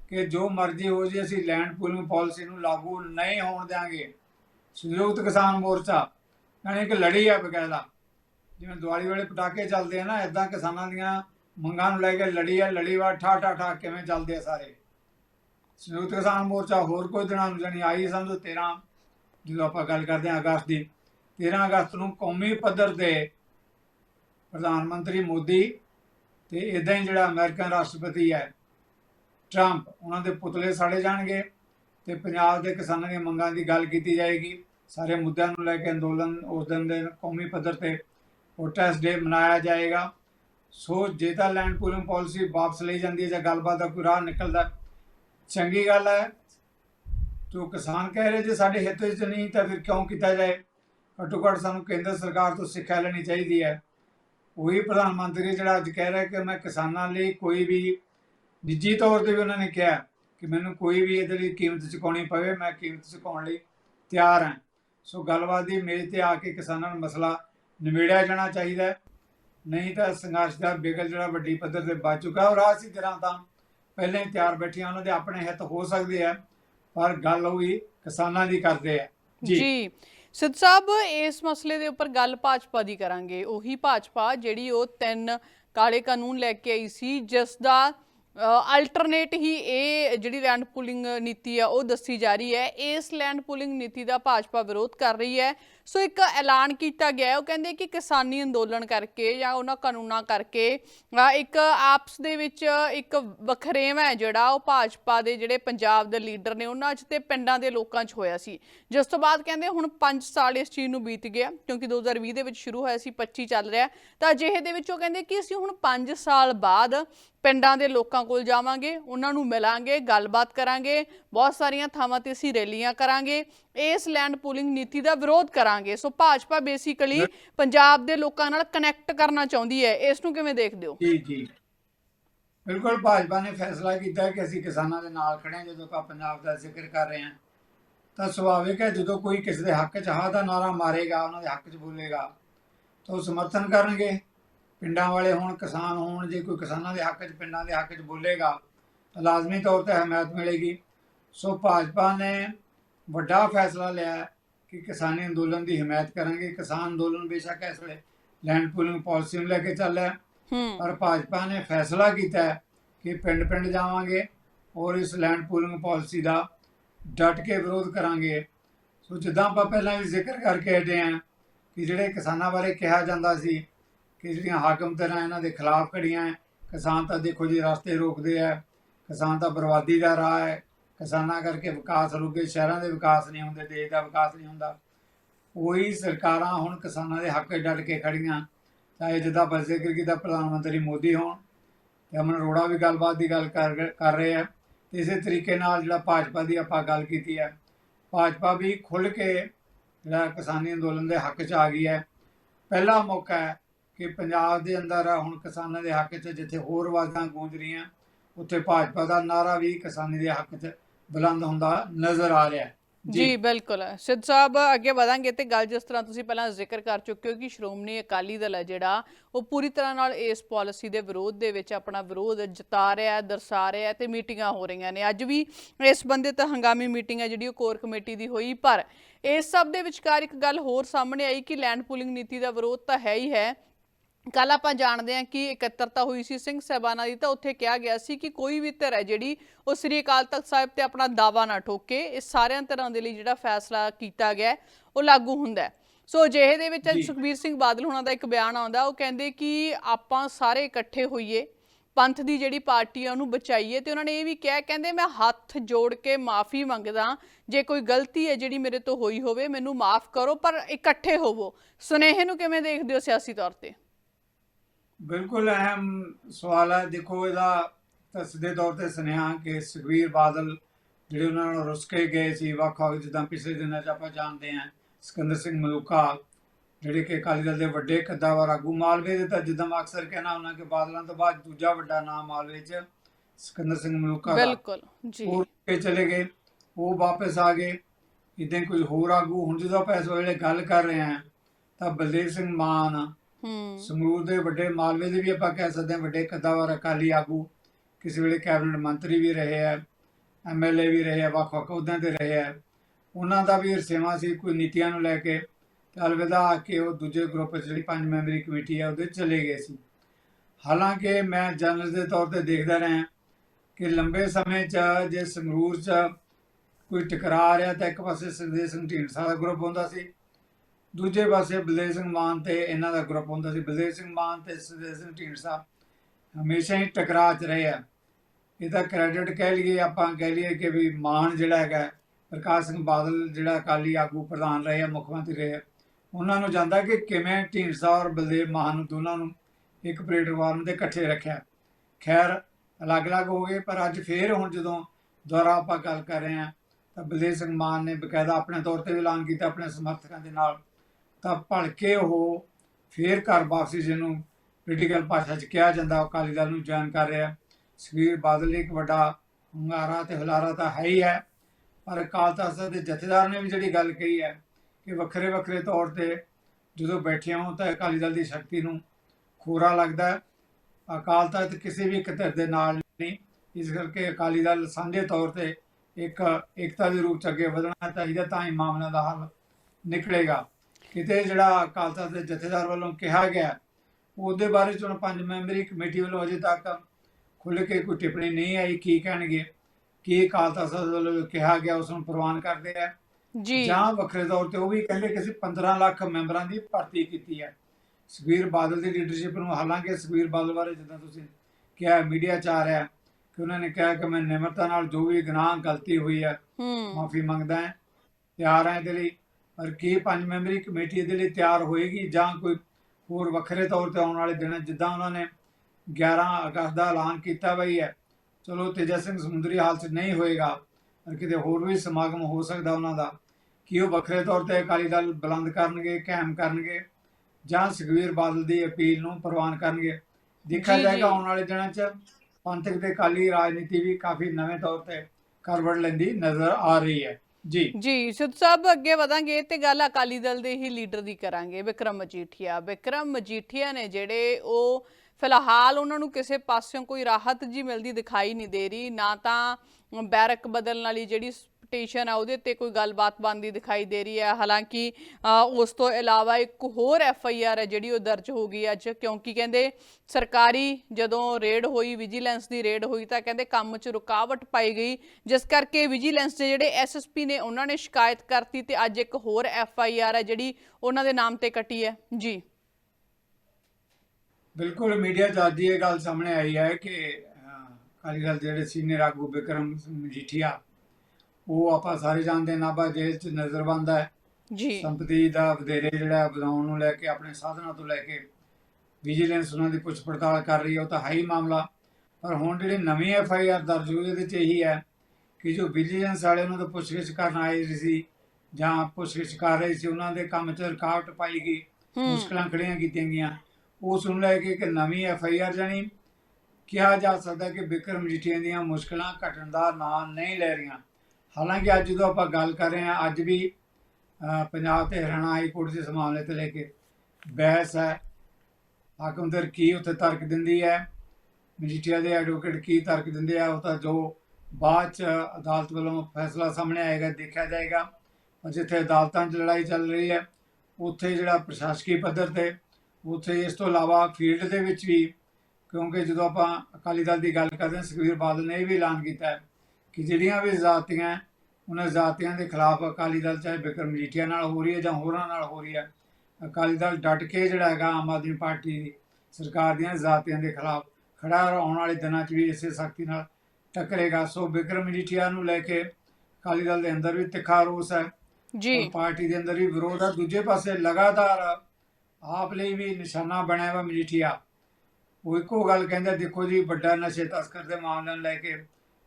ਕਿ ਜੋ ਮਰਜ਼ੀ ਹੋ ਜੇ, ਅਸੀਂ ਲੈਂਡ ਪੂਲਿੰਗ ਪਾਲਿਸੀ ਨੂੰ ਲਾਗੂ ਨਹੀਂ ਹੋਣ ਦਿਆਂਗੇ। ਸੰਯੁਕਤ ਕਿਸਾਨ ਮੋਰਚਾ, ਯਾਨੀ ਕਿ ਲੜੀ ਆ ਬਕਾਇਦਾ। ਜਿਵੇਂ ਦੀਵਾਲੀ ਵੇਲੇ ਪਟਾਕੇ ਚੱਲਦੇ ਆ ਨਾ ਇਦਾਂ ਕਿਸਾਨਾਂ ਦੀਆਂ ਮੰਗਾਂ ਨੂੰ ਲੈ ਕੇ ਲੜੀ ਆ ਲੜੀਵਾਰ ਠਾ ਠਾ ਠਾ ਕਿਵੇਂ ਚੱਲਦੇ ਆ ਸਾਰੇ। ਸੰਯੁਕਤ ਕਿਸਾਨ ਮੋਰਚਾ ਹੋਰ ਕੋਈ ਦਿਨਾਂ ਨੂੰ ਜਾਣੀ ਆਈ ਸਮਝੋ 13 ਜਦੋਂ ਆਪਾਂ ਗੱਲ ਕਰਦੇ ਹਾਂ ਅਗਸਤ ਦੀ 13 ਅਗਸਤ ਨੂੰ ਕੌਮੀ ਪੱਧਰ ਤੇ ਪ੍ਰਧਾਨ ਮੰਤਰੀ ਮੋਦੀ ਤੇ ਇਦਾਂ ਹੀ ਜਿਹੜਾ ਅਮਰੀਕਨ ਰਾਸ਼ਟਰਪਤੀ ਹੈ, ਟਰੰਪ, ਉਹਨਾਂ ਦੇ ਪੁਤਲੇ ਸਾੜੇ ਜਾਣਗੇ ਤੇ ਪੰਜਾਬ ਦੇ ਕਿਸਾਨਾਂ ਦੀਆਂ ਮੰਗਾਂ ਦੀ ਗੱਲ ਕੀਤੀ ਜਾਏਗੀ। ਸਾਰੇ ਮੁੱਦਿਆਂ ਨੂੰ ਲੈ ਕੇ ਅੰਦੋਲਨ ਉਸ ਦਿਨ ਦੇ ਕੌਮੀ ਪੱਧਰ ਤੇ ਪ੍ਰੋਟੈਸਟ ਡੇ ਮਨਾਇਆ ਜਾਏਗਾ। ਸੋ ਜੇ ਤਾਂ ਲੈਂਡ ਪੂਲਿੰਗ ਪਾਲਿਸੀ ਵਾਪਸ ਲਈ ਜਾਂਦੀ ਹੈ ਜਾਂ ਗੱਲਬਾਤ ਦਾ ਕੋਈ ਰਾਹ ਨਿਕਲਦਾ, ਚੰਗੀ ਗੱਲ ਹੈ। ਜੋ ਕਿਸਾਨ ਕਹਿ ਰਹੇ ਜੇ ਸਾਡੇ ਹਿੱਤ ਵਿੱਚ ਨਹੀਂ ਤਾਂ ਫਿਰ ਕਿਉਂ ਕੀਤਾ ਜਾਏ? ਘੱਟੋ ਘੱਟ ਸਾਨੂੰ ਕੇਂਦਰ ਸਰਕਾਰ ਤੋਂ ਸਿੱਖਿਆ ਲੈਣੀ ਚਾਹੀਦੀ ਹੈ। ਉਹੀ ਪ੍ਰਧਾਨ ਮੰਤਰੀ ਜਿਹੜਾ ਅੱਜ ਕਹਿ ਰਿਹਾ ਕਿ ਮੈਂ ਕਿਸਾਨਾਂ ਲਈ ਕੋਈ ਵੀ ਨਿੱਜੀ ਤੌਰ ਤੇ ਵੀ ਉਹਨਾਂ ਨੇ ਕਿਹਾ ਕਿ ਮੈਨੂੰ ਕੋਈ ਵੀ ਇਹਦੇ ਲਈ ਕੀਮਤ ਚੁਕਾਉਣੀ ਪਵੇ, ਮੈਂ ਕੀਮਤ ਚੁਕਾਉਣ ਲਈ ਤਿਆਰ ਹਾਂ। ਸੋ ਗੱਲਬਾਤ ਦੀ ਮੇਜ਼ ਤੇ ਆ ਕੇ ਕਿਸਾਨਾਂ ਨੂੰ ਮਸਲਾ ਨਿਬੇੜਿਆ ਜਾਣਾ ਚਾਹੀਦਾ ਹੈ। ਨਹੀਂ ਤਾਂ ਸੰਘਰਸ਼ ਦਾ ਬਿਗਲ ਜਿਹੜਾ ਵੱਡੀ ਪੱਧਰ ਤੇ ਵੱਜ ਚੁੱਕਾ ਔਰ ਆਸੀ ਤਰ੍ਹਾਂ ਤਾਂ ਪਹਿਲਾਂ ਹੀ ਤਿਆਰ ਬੈਠੀਆਂ ਉਹਨਾਂ ਦੇ ਆਪਣੇ ਹਿੱਤ ਹੋ ਸਕਦੇ ਆ, ਪਰ ਗੱਲ ਉਹੀ ਕਿਸਾਨਾਂ ਦੀ ਕਰਦੇ ਆ। ਜੀ। ਸਿੱਧ ਸਾਹਿਬ, ਇਸ ਮਸਲੇ ਦੇ ਉੱਪਰ ਗੱਲ ਭਾਜਪਾ ਦੀ ਕਰਾਂਗੇ। ਉਹੀ ਭਾਜਪਾ ਜਿਹੜੀ ਉਹ ਤਿੰਨ ਕਾਲੇ ਕਾਨੂੰਨ ਲੈ ਕੇ ਆਈ ਸੀ, ਜਿਸ ਦਾ ਅਲਟਰਨੇਟ ਹੀ ਇਹ ਜਿਹੜੀ ਲੈਂਡ ਪੂਲਿੰਗ ਨੀਤੀ ਆ, ਉਹ ਦੱਸੀ ਜਾ ਰਹੀ ਹੈ। ਇਸ ਲੈਂਡ ਪੂਲਿੰਗ ਨੀਤੀ ਦਾ ਭਾਜਪਾ ਵਿਰੋਧ ਕਰ ਰਹੀ ਹੈ। ਸੋ ਇੱਕ ਐਲਾਨ ਕੀਤਾ ਗਿਆ ਹੈ। ਉਹ ਕਹਿੰਦੇ ਕਿ ਕਿਸਾਨੀ ਅੰਦੋਲਨ ਕਰਕੇ ਜਾਂ ਉਹਨਾਂ ਕਾਨੂੰਨਾਂ ਕਰਕੇ ਇੱਕ ਆਪਸ ਦੇ ਵਿੱਚ ਇੱਕ ਵਖਰੇਵਾਂ ਹੈ ਜਿਹੜਾ, ਉਹ ਭਾਜਪਾ ਦੇ ਜਿਹੜੇ ਪੰਜਾਬ ਦੇ ਲੀਡਰ ਨੇ, ਉਹਨਾਂ 'ਚ ਤੇ ਪਿੰਡਾਂ ਦੇ ਲੋਕਾਂ 'ਚ ਹੋਇਆ ਸੀ। ਜਿਸ ਤੋਂ ਬਾਅਦ ਕਹਿੰਦੇ ਹੁਣ 5 ਸਾਲ ਇਸ ਚੀਜ਼ ਨੂੰ ਬੀਤ ਗਿਆ, ਕਿਉਂਕਿ 2020 ਦੇ ਵਿੱਚ ਸ਼ੁਰੂ ਹੋਇਆ ਸੀ 25 ਚੱਲ ਰਿਹਾ। ਤਾਂ ਅਜਿਹੇ ਦੇ ਵਿੱਚ ਉਹ ਕਹਿੰਦੇ ਕਿ ਅਸੀਂ ਹੁਣ 5 ਸਾਲ ਬਾਅਦ ਪਿੰਡਾਂ ਦੇ ਲੋਕਾਂ ਕੋਲ ਜਾਵਾਂਗੇ, ਉਹਨਾਂ ਨੂੰ ਮਿਲਾਂਗੇ, ਗੱਲਬਾਤ ਕਰਾਂਗੇ, ਬਹੁਤ ਸਾਰੀਆਂ ਥਾਵਾਂ ਤੇ ਅਸੀਂ ਰੈਲੀਆਂ ਕਰਾਂਗੇ। ਇਸ ਲੈਂਡ ਪੂਲਿੰਗ ਨੀਤੀ ਦਾ ਵਿਰੋਧ ਕਰਾਂਗੇ। ਸੋ ਭਾਜਪਾ ਬੇਸਿਕਲੀ ਪੰਜਾਬ ਦੇ ਲੋਕਾਂ ਨਾਲ ਕਨੈਕਟ ਕਰਨਾ ਚਾਹੁੰਦੀ ਹੈ। ਇਸ ਨੂੰ ਕਿਵੇਂ ਦੇਖਦੇ ਹੋ? ਜੀ ਜੀ। ਬਿਲਕੁਲ ਭਾਜਪਾ ਨੇ ਫੈਸਲਾ ਕੀਤਾ ਕਿ ਅਸੀਂ ਕਿਸਾਨਾਂ ਦੇ ਨਾਲ ਖੜੇ ਹਾਂ। ਜਦੋਂ ਆਪਾਂ ਪੰਜਾਬ ਦਾ ਜ਼ਿਕਰ ਕਰ ਰਹੇ ਹਾਂ ਤਾਂ ਸੁਭਾਵਿਕ ਹੈ ਜਦੋਂ ਕੋਈ ਕਿਸੇ ਦੇ ਹੱਕ 'ਚ ਹਾਂ ਦਾ ਨਾਰਾ ਮਾਰੇਗਾ ਉਹਨਾਂ ਦੇ ਹੱਕ 'ਚ ਬੋਲੇਗਾ ਤਾਂ ਉਹ ਸਮਰਥਨ ਕਰਨਗੇ। ਪਿੰਡਾਂ ਵਾਲੇ ਹੋਣ ਕਿਸਾਨ ਹੋਣ ਜੇ ਕੋਈ ਕਿਸਾਨਾਂ ਦੇ ਹੱਕ 'ਚ ਪਿੰਡਾਂ ਦੇ ਹੱਕ 'ਚ ਬੋਲੇਗਾ ਤਾਂ ਲਾਜ਼ਮੀ ਤੌਰ ਤੇ ਹਮਾਇਤ ਮਿਲੇਗੀ। ਸੋ ਭਾਜਪਾ ਨੇ ਵੱਡਾ ਫੈਸਲਾ ਲਿਆ ਹੈ। ਕਿ ਕਿਸਾਨੀ ਅੰਦੋਲਨ ਦੀ ਹਮਾਇਤ ਕਰਾਂਗੇ। ਕਿਸਾਨ ਅੰਦੋਲਨ ਬੇਸ਼ੱਕ ਇਸ ਵੇਲੇ ਲੈਂਡ ਪੂਲਿੰਗ ਪਾਲਿਸੀ ਨੂੰ ਲੈ ਕੇ ਚੱਲ ਰਿਹਾ ਹੂੰ। ਪਰ ਭਾਜਪਾ ਨੇ ਫੈਸਲਾ ਕੀਤਾ ਹੈ ਕਿ ਪਿੰਡ-ਪਿੰਡ ਜਾਵਾਂਗੇ ਔਰ ਇਸ ਲੈਂਡ ਪੂਲਿੰਗ ਪਾਲਿਸੀ ਦਾ ਡਟ ਕੇ ਵਿਰੋਧ ਕਰਾਂਗੇ। ਸੋ ਜਿੱਦਾਂ ਆਪਾਂ ਪਹਿਲਾਂ ਵੀ ਜ਼ਿਕਰ ਕਰਕੇ ਹਟੇ ਹਾਂ ਕਿ ਜਿਹੜੇ ਕਿਸਾਨਾਂ ਬਾਰੇ ਕਿਹਾ ਜਾਂਦਾ ਸੀ ਕਿ ਜਿਹੜੀਆਂ ਹਾਕਮ ਧਿਰਾਂ ਇਹਨਾਂ ਦੇ ਖਿਲਾਫ ਖੜੀਆਂ ਕਿਸਾਨ ਤਾਂ ਦੇਖੋ ਜੀ ਰਸਤੇ ਰੋਕਦੇ ਆ ਕਿਸਾਨ ਤਾਂ ਬਰਬਾਦੀ ਦਾ ਰਾਹ ਹੈ ਕਿਸਾਨਾਂ ਕਰਕੇ ਵਿਕਾਸ ਰੁਕੇ, ਸ਼ਹਿਰਾਂ ਦੇ ਵਿਕਾਸ ਨਹੀਂ ਹੁੰਦੇ, ਦੇਸ਼ ਦਾ ਵਿਕਾਸ ਨਹੀਂ ਹੁੰਦਾ। ਉਹੀ ਸਰਕਾਰਾਂ ਹੁਣ ਕਿਸਾਨਾਂ ਦੇ ਹੱਕ 'ਚ ਡਟ ਕੇ ਖੜੀਆਂ ਚਾਹੇ ਜਿੱਦਾਂ ਬਜ਼ਿਕਰ ਕੀਤਾ ਪ੍ਰਧਾਨ ਮੰਤਰੀ ਮੋਦੀ ਹੋਣ ਤੇ ਅਮਨ ਅਰੋੜਾ ਵੀ ਗੱਲਬਾਤ ਦੀ ਗੱਲ ਕਰ ਕਰ ਰਹੇ ਆ। ਤੇ ਇਸੇ ਤਰੀਕੇ ਨਾਲ ਜਿਹੜਾ ਭਾਜਪਾ ਦੀ ਆਪਾਂ ਗੱਲ ਕੀਤੀ ਹੈ ਭਾਜਪਾ ਵੀ ਖੁੱਲ੍ਹ ਕੇ ਜਿਹੜਾ ਕਿਸਾਨੀ ਅੰਦੋਲਨ ਦੇ ਹੱਕ 'ਚ ਆ ਗਈ ਹੈ। ਪਹਿਲਾ ਮੌਕਾ ਹੈ ਕਿ ਪੰਜਾਬ ਦੇ ਅੰਦਰ ਹੁਣ ਕਿਸਾਨਾਂ ਦੇ ਹੱਕ 'ਚ ਜਿੱਥੇ ਹੋਰ ਆਵਾਜ਼ਾਂ ਗੂੰਜ ਰਹੀਆਂ, ਉੱਥੇ ਭਾਜਪਾ ਦਾ ਨਾਰਾ ਵੀ ਕਿਸਾਨੀ ਦੇ ਹੱਕ 'ਚ ਬੁਲੰਦ ਹੁੰਦਾ ਨਜ਼ਰ ਆ ਰਿਹਾ ਹੈ। ਜੀ ਬਿਲਕੁਲ। ਸਿੱਧ ਸਾਹਿਬ ਅੱਗੇ ਵਧਾਂਗੇ ਤੇ ਗੱਲ ਜਿਸ ਤਰ੍ਹਾਂ ਤੁਸੀਂ ਪਹਿਲਾਂ ਜ਼ਿਕਰ ਕਰ ਚੁੱਕੇ ਹੋ ਕਿ ਸ਼੍ਰੋਮਣੀ ਅਕਾਲੀ ਦਲ ਹੈ ਜਿਹੜਾ ਉਹ ਪੂਰੀ ਤਰ੍ਹਾਂ ਨਾਲ ਇਸ ਪਾਲਿਸੀ ਦੇ ਵਿਰੋਧ ਦੇ ਵਿੱਚ ਆਪਣਾ ਵਿਰੋਧ ਜਤਾ ਰਿਹਾ ਹੈ ਦਰਸਾ ਰਿਹਾ ਹੈ ਤੇ ਮੀਟਿੰਗਾਂ ਹੋ ਰਹੀਆਂ ਨੇ। ਅੱਜ ਵੀ ਇਸ ਬੰਦੇ ਤਾਂ ਹੰਗਾਮੀ ਮੀਟਿੰਗ ਹੈ ਜਿਹੜੀ ਉਹ ਕੋਰ ਕਮੇਟੀ ਦੀ ਹੋਈ ਪਰ ਇਸ ਸਭ ਦੇ ਵਿਚਕਾਰ ਇੱਕ ਗੱਲ ਹੋਰ ਸਾਹਮਣੇ ਆਈ ਕਿ ਲੈਂਡ ਪੂਲਿੰਗ ਨੀਤੀ ਦਾ ਵਿਰੋਧ ਤਾਂ ਹੈ ਹੀ ਹੈ। ਕੱਲ ਆਪਾਂ ਜਾਣਦੇ ਹਾਂ ਕਿ ਇਕੱਤਰਤਾ ਹੋਈ ਸੀ ਸਿੰਘ ਸਹਿਬਾਨਾਂ ਦੀ ਤਾਂ ਉੱਥੇ ਕਿਹਾ ਗਿਆ ਸੀ ਕਿ ਕੋਈ ਵੀ ਧਿਰ ਹੈ ਜਿਹੜੀ ਉਹ ਸ੍ਰੀ ਅਕਾਲ ਤਖਤ ਸਾਹਿਬ ਤੇ ਆਪਣਾ ਦਾਵਾ ਨਾ ਠੋਕੇ ਇਹ ਸਾਰਿਆਂ ਤਰ੍ਹਾਂ ਦੇ ਲਈ ਜਿਹੜਾ ਫੈਸਲਾ ਕੀਤਾ ਗਿਆ ਉਹ ਲਾਗੂ ਹੁੰਦਾ ਹੈ। ਸੋ ਅਜਿਹੇ ਦੇ ਵਿੱਚ। ਸੁਖਬੀਰ ਸਿੰਘ ਬਾਦਲ ਹੋਣਾ ਦਾ ਇੱਕ ਬਿਆਨ ਆਉਂਦਾ ਉਹ ਕਹਿੰਦੇ ਕਿ ਆਪਾਂ ਸਾਰੇ ਇਕੱਠੇ ਹੋਈਏ ਪੰਥ ਦੀ ਜਿਹੜੀ ਪਾਰਟੀ ਹੈ ਉਹਨੂੰ ਬਚਾਈਏ ਤੇ ਉਹਨਾਂ ਨੇ ਇਹ ਵੀ ਕਿਹਾ ਕਹਿੰਦੇ ਮੈਂ ਹੱਥ ਜੋੜ ਕੇ ਮਾਫੀ ਮੰਗਦਾ ਜੇ ਕੋਈ ਗਲਤੀ ਹੈ ਜਿਹੜੀ ਮੇਰੇ ਤੋਂ ਹੋਈ ਹੋਵੇ ਮੈਨੂੰ ਮਾਫ ਕਰੋ ਪਰ ਇਕੱਠੇ ਹੋਵੋ। ਸੁਨੇਹੇ ਨੂੰ ਕਿਵੇਂ ਦੇਖਦੇ ਹੋ ਸਿਆਸੀ ਤੌਰ ਤੇ? ਬਿਲਕੁਲ ਅਹਿਮ ਸਵਾਲ ਹੈ। ਦੇਖੋ ਇਹਦਾ ਤਾਂ ਸਿੱਧੇ ਤੌਰ ਤੇ ਸੁਨੇਹਾ ਕਿ ਸੁਖਬੀਰ ਬਾਦਲ ਜਿਹੜੇ ਉਹਨਾਂ ਨੂੰ ਰੁੱਸ ਕੇ ਗਏ ਸੀ ਵੱਖ ਵੱਖ ਜਿੱਦਾਂ ਪਿਛਲੇ ਦਿਨਾਂ 'ਚ ਆਪਾਂ ਜਾਣਦੇ ਹਾਂ ਸਿਕੰਦਰ ਸਿੰਘ ਮਲੂਕਾ ਜਿਹੜੇ ਕਿ ਅਕਾਲੀ ਦਲ ਦੇ ਵੱਡੇ ਕੱਦਾਵਰ ਆਗੂ ਮਾਲਵੇ ਦੇ ਤਾਂ ਜਿੱਦਾਂ ਅਕਸਰ ਕਹਿਣਾ ਉਹਨਾਂ ਕਿ ਬਾਦਲਾਂ ਤੋਂ ਬਾਅਦ ਦੂਜਾ ਵੱਡਾ ਨਾਮ ਮਾਲਵੇ 'ਚ ਸਿਕੰਦਰ ਸਿੰਘ ਮਲੂਕਾ ਦਾ। ਬਿਲਕੁਲ ਜੀ। ਉਹ ਕੇ ਚਲੇ ਗਏ ਉਹ ਵਾਪਸ ਆ ਗਏ। ਇਦਾਂ ਕੁਝ ਹੋਰ ਆਗੂ ਹੁਣ ਜਦੋਂ ਆਪਾਂ ਇਸ ਵੇਲੇ ਗੱਲ ਕਰ ਰਹੇ ਹਾਂ ਤਾਂ ਬਲਦੇਵ ਸਿੰਘ ਮਾਨ ਹੂੰ। ਸੰਗਰੂਰ ਦੇ ਵੱਡੇ ਮਾਲਵੇ ਦੇ ਵੀ ਆਪਾਂ ਕਹਿ ਸਕਦੇ ਹਾਂ ਵੱਡੇ ਕੱਦਾਵਰ ਅਕਾਲੀ ਆਗੂ। ਕਿਸੇ ਵੇਲੇ ਕੈਬਨਿਟ ਮੰਤਰੀ ਵੀ ਰਹੇ ਆ ਐਮਐਲਏ ਵੀ ਰਹੇ ਆ, ਵੱਖ ਵੱਖ ਅਹੁਦਿਆਂ ਤੇ ਰਹੇ ਆ। ਉਹਨਾਂ ਦਾ ਵੀ ਰਸੇਵਾ ਸੀ ਕੋਈ ਨੀਤੀਆਂ ਨੂੰ ਲੈ ਕੇ। ਤੇ ਅਲਵਿਦਾ ਆ ਕੇ ਉਹ ਦੂਜੇ ਗਰੁੱਪ ਜਿਹੜੀ ਪੰਜ ਮੈਂਬਰੀ ਕਮੇਟੀ ਹੈ ਉਹਦੇ ਚਲੇ ਗਏ ਸੀ। ਹਾਲਾਂਕਿ ਮੈਂ ਜਰਨਲਿਸਟ ਦੇ ਤੌਰ ਤੇ ਦੇਖਦਾ ਰਿਹਾ ਕਿ ਲੰਬੇ ਸਮੇਂ 'ਚ ਜੇ ਸੰਗਰੂਰ 'ਚ ਕੋਈ ਟਕਰਾਅ ਰਿਹਾ ਤਾਂ ਇੱਕ ਪਾਸੇ ਸੁਖਦੇਵ ਸਿੰਘ ਢੀਂਡਸਾ ਦਾ ਗਰੁੱਪ ਹੁੰਦਾ ਸੀ। ਦੂਜੇ ਪਾਸੇ ਬਲਦੇਵ ਸਿੰਘ ਮਾਨ ਤੇ ਇਹਨਾਂ ਦਾ ਗਰੁੱਪ ਹੁੰਦਾ ਸੀ। ਬਲਦੇਵ ਸਿੰਘ ਮਾਨ ਤੇ ਸੁਦੇਵ ਸਿੰਘ ਢੀਂਡਸਾ ਹਮੇਸ਼ਾ ਹੀ ਟਕਰਾਅ 'ਚ ਰਹੇ ਆ। ਇਹਦਾ ਕ੍ਰੈਡਿਟ ਕਹਿ ਲਈਏ, ਆਪਾਂ ਕਹਿ ਲਈਏ ਕਿ ਵੀ ਮਾਨ ਜਿਹੜਾ ਹੈਗਾ, ਪ੍ਰਕਾਸ਼ ਸਿੰਘ ਬਾਦਲ ਜਿਹੜਾ ਅਕਾਲੀ ਆਗੂ ਪ੍ਰਧਾਨ ਰਹੇ ਆ, ਮੁੱਖ ਮੰਤਰੀ ਰਹੇ ਆ, ਉਹਨਾਂ ਨੂੰ ਜਾਂਦਾ ਕਿ ਕਿਵੇਂ ਢੀਂਡਸਾ ਔਰ ਬਲਦੇਵ ਮਾਨ ਨੂੰ ਦੋਨਾਂ ਨੂੰ ਇੱਕ ਪਲੇਟਫਾਰਮ ਤੇ ਇਕੱਠੇ ਰੱਖਿਆ। ਖੈਰ, ਅਲੱਗ-ਅਲੱਗ ਹੋ ਗਏ, ਪਰ ਅੱਜ ਫੇਰ ਹੁਣ ਜਦੋਂ ਦੁਬਾਰਾ ਆਪਾਂ ਗੱਲ ਕਰ ਰਹੇ ਹਾਂ ਤਾਂ ਬਲਦੇਵ ਸਿੰਘ ਮਾਨ ਨੇ ਬਕਾਇਦਾ ਆਪਣੇ ਤੌਰ ਤੇ ਐਲਾਨ ਕੀਤਾ, ਆਪਣੇ ਸਮਰਥਕਾਂ ਦੇ ਨਾਲ। ਤਾਂ ਭਲਕੇ ਉਹ ਫੇਰ ਘਰ ਵਾਪਸੀ ਜਿਹਨੂੰ ਪੋਲੀਟੀਕਲ ਭਾਸ਼ਾ 'ਚ ਕਿਹਾ ਜਾਂਦਾ, ਉਹ ਅਕਾਲੀ ਦਲ ਨੂੰ ਜੁਆਇਨ ਕਰ ਰਿਹਾ। ਸੁਖਬੀਰ ਬਾਦਲ ਇੱਕ ਵੱਡਾ ਹੁੰਗਾਰਾ ਤੇ ਹੁਲਾਰਾ ਤਾਂ ਹੈ ਹੀ ਹੈ, ਪਰ ਅਕਾਲ ਤਖਤ ਦੇ ਜਥੇਦਾਰ ਨੇ ਵੀ ਜਿਹੜੀ ਗੱਲ ਕਹੀ ਹੈ ਕਿ ਵੱਖਰੇ ਵੱਖਰੇ ਤੌਰ ਤੇ ਜਦੋਂ ਬੈਠੇ ਹੋ ਤਾਂ ਅਕਾਲੀ ਦਲ ਦੀ ਸ਼ਕਤੀ ਨੂੰ ਖੋਰਾ ਲੱਗਦਾ ਅਕਾਲ ਤਖਤ ਕਿਸੇ ਵੀ ਇੱਕ ਧਿਰ ਦੇ ਨਾਲ ਨਹੀਂ, ਇਸ ਕਰਕੇ ਅਕਾਲੀ ਦਲ ਸਾਂਝੇ ਤੌਰ ਤੇ ਇੱਕ ਏਕਤਾ ਦੇ ਰੂਪ ਚ ਅੱਗੇ ਵਧਣਾ ਚਾਹੀਦਾ ਤਾਂ ਹੀ ਮਾਮਲਾ ਦਾ ਹੱਲ ਨਿਕਲੇਗਾ। ਕਿਤੇ ਜਿਹੜਾ ਅਕਾਲ ਤਖਤ ਦੇ ਜਥੇਦਾਰ ਵੱਲੋਂ ਕਿਹਾ ਗਿਆ ਉਹਦੇ ਬਾਰੇ ਚ ਹੁਣ ਪੰਜ ਮੈਂਬਰੀ ਕਮੇਟੀ ਵੱਲੋਂ ਅਜੇ ਤੱਕ ਖੁੱਲ੍ਹ ਕੇ ਕੋਈ ਟਿੱਪਣੀ ਨਹੀਂ ਆਈ ਕੀ ਕਹਿਣਗੇ? ਕੀ ਅਕਾਲ ਤਖਤ ਵੱਲੋਂ ਕਿਹਾ ਗਿਆ ਉਸ ਨੂੰ ਪ੍ਰਵਾਨ ਕਰਦੇ ਆ? ਜੀ। ਜਾਂ ਵੱਖਰੇ ਤੌਰ ਤੇ ਉਹ ਵੀ ਕਹਿੰਦੇ ਕਿ ਅਸੀਂ 15 ਲੱਖ ਮੈਂਬਰਾਂ ਦੀ ਭਰਤੀ ਕੀਤੀ ਹੈ ਸੁਖਬੀਰ ਬਾਦਲ ਦੀ ਲੀਡਰਸ਼ਿਪ ਨੂੰ ਹਾਲਾਂਕਿ ਸੁਖਬੀਰ ਬਾਦਲ ਬਾਰੇ ਜਿੱਦਾਂ ਤੁਸੀਂ ਕਿਹਾ ਮੀਡੀਆ ਚ ਆ ਰਿਹਾ ਕਿ ਉਹਨਾਂ ਨੇ ਕਿਹਾ ਕਿ ਮੈਂ ਨਿਮਰਤਾ ਨਾਲ ਜੋ ਵੀ ਗੁਨਾਹ ਗਲਤੀ ਹੋਈ ਹੈ ਹੂੰ। ਮਾਫੀ ਮੰਗਦਾ ਹਾਂ ਤਿਆਰ ਹਾਂ ਇਹਦੇ ਲਈ। ਪਰ ਕੀ ਪੰਜ ਮੈਂਬਰੀ ਕਮੇਟੀ ਇਹਦੇ ਲਈ ਤਿਆਰ ਹੋਏਗੀ ਜਾਂ ਕੋਈ ਹੋਰ ਵੱਖਰੇ ਤੌਰ ਤੇ ਆਉਣ ਵਾਲੇ ਦਿਨ ਜਿੱਦਾਂ ਉਹਨਾਂ ਨੇ 11 ਅਗਸਤ ਦਾ ਐਲਾਨ ਕੀਤਾ ਬਈ ਹੈ ਚਲੋ ਤੇਜਾ ਸਿੰਘ ਸਮੁੰਦਰੀ ਹਾਲ 'ਚ ਨਹੀਂ ਹੋਏਗਾ ਪਰ ਕਿਤੇ ਹੋਰ ਵੀ ਸਮਾਗਮ ਹੋ ਸਕਦਾ ਉਹਨਾਂ ਦਾ ਕਿ ਉਹ ਵੱਖਰੇ ਤੌਰ ਤੇ ਅਕਾਲੀ ਦਲ ਬੁਲੰਦ ਕਰਨਗੇ ਕਾਇਮ ਕਰਨਗੇ ਜਾਂ ਸੁਖਬੀਰ ਬਾਦਲ ਦੀ ਅਪੀਲ ਨੂੰ ਪ੍ਰਵਾਨ ਕਰਨਗੇ ਦੇਖਿਆ ਜਾਏਗਾ। ਆਉਣ ਵਾਲੇ ਦਿਨਾਂ 'ਚ ਪੰਥਕ ਤੇ ਅਕਾਲੀ ਰਾਜਨੀਤੀ ਵੀ ਕਾਫੀ ਨਵੇਂ ਤੌਰ ਤੇ ਕਰਵਟ ਲੈਂਦੀ ਨਜ਼ਰ ਆ ਰਹੀ ਹੈ ਜੀ। ਜੀ, ਸਿੱਧ ਸਾਹਿਬ ਅੱਗੇ ਵਧਾਂਗੇ ਤੇ ਗੱਲ ਅਕਾਲੀ ਦਲ ਦੇ ਹੀ ਲੀਡਰ ਦੀ ਕਰਾਂਗੇ, ਵਿਕਰਮ ਮਜੀਠੀਆ। ਵਿਕਰਮ ਮਜੀਠੀਆ ਨੇ ਜਿਹੜੇ ਉਹ ਫਿਲਹਾਲ ਉਹਨਾਂ ਨੂੰ ਕਿਸੇ ਪਾਸਿਓਂ ਕੋਈ ਰਾਹਤ ਜੀ ਮਿਲਦੀ ਦਿਖਾਈ ਨਹੀਂ ਦੇ ਰਹੀ, ਨਾ ਤਾਂ ਬੈਰਕ ਬਦਲਣ ਵਾਲੀ ਜਿਹੜੀ ਪਟੀਸ਼ਨ ਆ, ਉਹਦੇ ਤੇ ਕੋਈ ਗੱਲਬਾਤ ਬੰਦੀ ਦਿਖਾਈ ਦੇ ਰਹੀ ਹੈ। ਹਾਲਾਂਕਿ ਉਸ ਤੋਂ ਇਲਾਵਾ ਇੱਕ ਹੋਰ ਐਫ ਆਈ ਆਰ ਹੈ ਜਿਹੜੀ ਉਹ ਦਰਜ ਹੋ ਗਈ ਅੱਜ, ਕਿਉਂਕਿ ਕਹਿੰਦੇ ਸਰਕਾਰੀ ਜਦੋਂ ਰੇਡ ਹੋਈ, ਵਿਜੀਲੈਂਸ ਦੀ ਰੇਡ ਹੋਈ, ਤਾਂ ਕਹਿੰਦੇ ਕੰਮ 'ਚ ਰੁਕਾਵਟ ਪਾਈ ਗਈ। ਜਿਸ ਕਰਕੇ ਵਿਜੀਲੈਂਸ ਦੇ ਜਿਹੜੇ ਐਸਐਸਪੀ ਨੇ, ਉਹਨਾਂ ਨੇ ਸ਼ਿਕਾਇਤ ਕਰਤੀ ਤੇ ਅੱਜ ਇੱਕ ਹੋਰ ਐਫ ਆਈ ਆਰ ਹੈ ਜਿਹੜੀ ਉਹਨਾਂ ਦੇ ਨਾਮ ਤੇ ਕੱਟੀ ਹੈ। ਜੀ। ਬਿਲਕੁਲ, ਮੀਡੀਆ 'ਚ ਅੱਜ ਇਹ ਗੱਲ ਸਾਹਮਣੇ ਆਈ ਹੈ ਕਿ ਅਕਾਲੀ ਦਲ ਦੇ ਜਿਹੜੇ ਸੀਨੀਅਰ ਆਗੂ ਬਿਕਰਮ ਮਜੀਠੀਆ ਉਹ ਆਪਾਂ ਸਾਰੇ ਜਾਣਦੇ ਨਾਭਾ ਜੇਲ੍ਹ 'ਚ ਨਜ਼ਰਬੰਦ ਹੈ। ਜੀ। ਸੰਪਤੀ ਦਾ ਵਧੇਰੇ ਜਿਹੜਾ ਵਧਾਉਣ ਨੂੰ ਲੈ ਕੇ ਆਪਣੇ ਸਾਧਨਾਂ ਤੋਂ ਲੈ ਕੇ ਵਿਜੀਲੈਂਸ ਉਹਨਾਂ ਦੀ ਪੁੱਛ ਪੜਤਾਲ ਕਰ ਰਹੀ ਹੈ ਉਹ ਤਾਂ ਹੈ ਹੀ ਮਾਮਲਾ। ਪਰ ਹੁਣ ਜਿਹੜੀ ਨਵੀਂ ਐਫ ਆਈ ਆਰ ਦਰਜ ਹੋਈ ਉਹਦੇ 'ਚ ਇਹੀ ਹੈ ਕਿ ਜੋ ਵਿਜੀਲੈਂਸ ਵਾਲੇ ਉਹਨਾਂ ਤੋਂ ਪੁੱਛਗਿੱਛ ਕਰਨ ਆਏ ਸੀ ਜਾਂ ਪੁੱਛਗਿੱਛ ਕਰ ਰਹੇ ਸੀ ਉਹਨਾਂ ਦੇ ਕੰਮ 'ਚ ਰੁਕਾਵਟ ਪਾਈ ਗਈ ਮੁਸ਼ਕਲਾਂ ਖੜੀਆਂ ਕੀਤੀਆਂ ਗਈਆਂ। ਉਸ ਨੂੰ ਲੈ ਕੇ ਇੱਕ ਨਵੀਂ ਐਫ ਆਈ ਆਰ ਜਾਣੀ ਕਿਹਾ ਜਾ ਸਕਦਾ ਕਿ ਬਿਕਰਮ ਮਜੀਠੀਆ ਦੀਆਂ ਮੁਸ਼ਕਲਾਂ ਘਟਣ ਦਾ ਨਾਂ ਨਹੀਂ ਲੈ ਰਹੀਆਂ। ਹਾਲਾਂਕਿ ਅੱਜ ਜਦੋਂ ਆਪਾਂ ਗੱਲ ਕਰ ਰਹੇ ਹਾਂ, ਅੱਜ ਵੀ ਪੰਜਾਬ ਤੇ ਹਰਿਆਣਾ ਹਾਈ ਕੋਰਟ ਦੇ ਇਸ ਮਾਮਲੇ ਤੇ ਲੈ ਕੇ ਬਹਿਸ ਹੈ। ਹਾਕਮਦਰ ਕੀ ਉੱਥੇ ਤਰਕ ਦਿੰਦੀ ਹੈ? ਮਜੀਠੀਆ ਦੇ ਐਡਵੋਕੇਟ ਕੀ ਤਰਕ ਦਿੰਦੇ ਆ? ਉਹ ਤਾਂ ਜੋ ਬਾਅਦ ਚ ਅਦਾਲਤ ਵੱਲੋਂ ਫੈਸਲਾ ਸਾਹਮਣੇ ਆਏਗਾ, ਦੇਖਿਆ ਜਾਏਗਾ। ਪਰ ਜਿੱਥੇ ਅਦਾਲਤਾਂ 'ਚ ਲੜਾਈ ਚੱਲ ਰਹੀ ਹੈ, ਉੱਥੇ ਜਿਹੜਾ ਪ੍ਰਸ਼ਾਸਕੀ ਪੱਧਰ ਤੇ, ਉੱਥੇ ਇਸ ਤੋਂ ਇਲਾਵਾ ਫੀਲਡ ਦੇ ਵਿੱਚ ਵੀ, ਕਿਉਂਕਿ ਜਦੋਂ ਆਪਾਂ ਅਕਾਲੀ ਦਲ ਦੀ ਗੱਲ ਕਰਦੇ ਹਾਂ, ਸੁਖਬੀਰ ਬਾਦਲ ਨੇ ਇਹ ਵੀ ਐਲਾਨ ਕੀਤਾ ਹੈ ਕਿ ਜਿਹੜੀਆਂ ਵੀ ਜ਼ਾਤੀਆਂ ਹੈ, ਉਹਨਾਂ ਜ਼ਾਤੀਆਂ ਦੇ ਖਿਲਾਫ ਅਕਾਲੀ ਦਲ ਚਾਹੇ ਬਿਕਰਮ ਮਜੀਠੀਆ ਨਾਲ ਹੋ ਰਹੀ ਹੈ ਜਾਂ ਹੋਰਾਂ ਨਾਲ ਹੋ ਰਹੀ ਹੈ ਅਕਾਲੀ ਦਲ ਡਟ ਕੇ ਜਿਹੜਾ ਹੈਗਾ ਆਮ ਆਦਮੀ ਪਾਰਟੀ ਦੀ ਸਰਕਾਰ ਦੀਆਂ ਜ਼ਾਤੀਆਂ ਦੇ ਖਿਲਾਫ ਖੜਾ ਆਉਣ ਵਾਲੇ ਦਿਨਾਂ 'ਚ ਵੀ ਇਸੇ ਸਖਤੀ ਨਾਲ ਟੱਕਰੇਗਾ। ਸੋ ਬਿਕਰਮ ਮਜੀਠੀਆ ਨੂੰ ਲੈ ਕੇ ਅਕਾਲੀ ਦਲ ਦੇ ਅੰਦਰ ਵੀ ਤਿੱਖਾ ਰੋਸ ਹੈ ਜੀ। ਪਾਰਟੀ ਦੇ ਅੰਦਰ ਵੀ ਵਿਰੋਧ ਆ ਦੂਜੇ ਪਾਸੇ ਲਗਾਤਾਰ ਆਪ ਲਈ ਵੀ ਨਿਸ਼ਾਨਾ ਬਣਿਆ ਵਾ ਮਜੀਠੀਆ। ਉਹ ਇੱਕੋ ਗੱਲ ਕਹਿੰਦਾ ਦੇਖੋ ਜੀ ਵੱਡਾ ਨਸ਼ੇ ਤਸਕਰ ਦੇ ਮਾਮਲੇ ਨੂੰ ਲੈ ਕੇ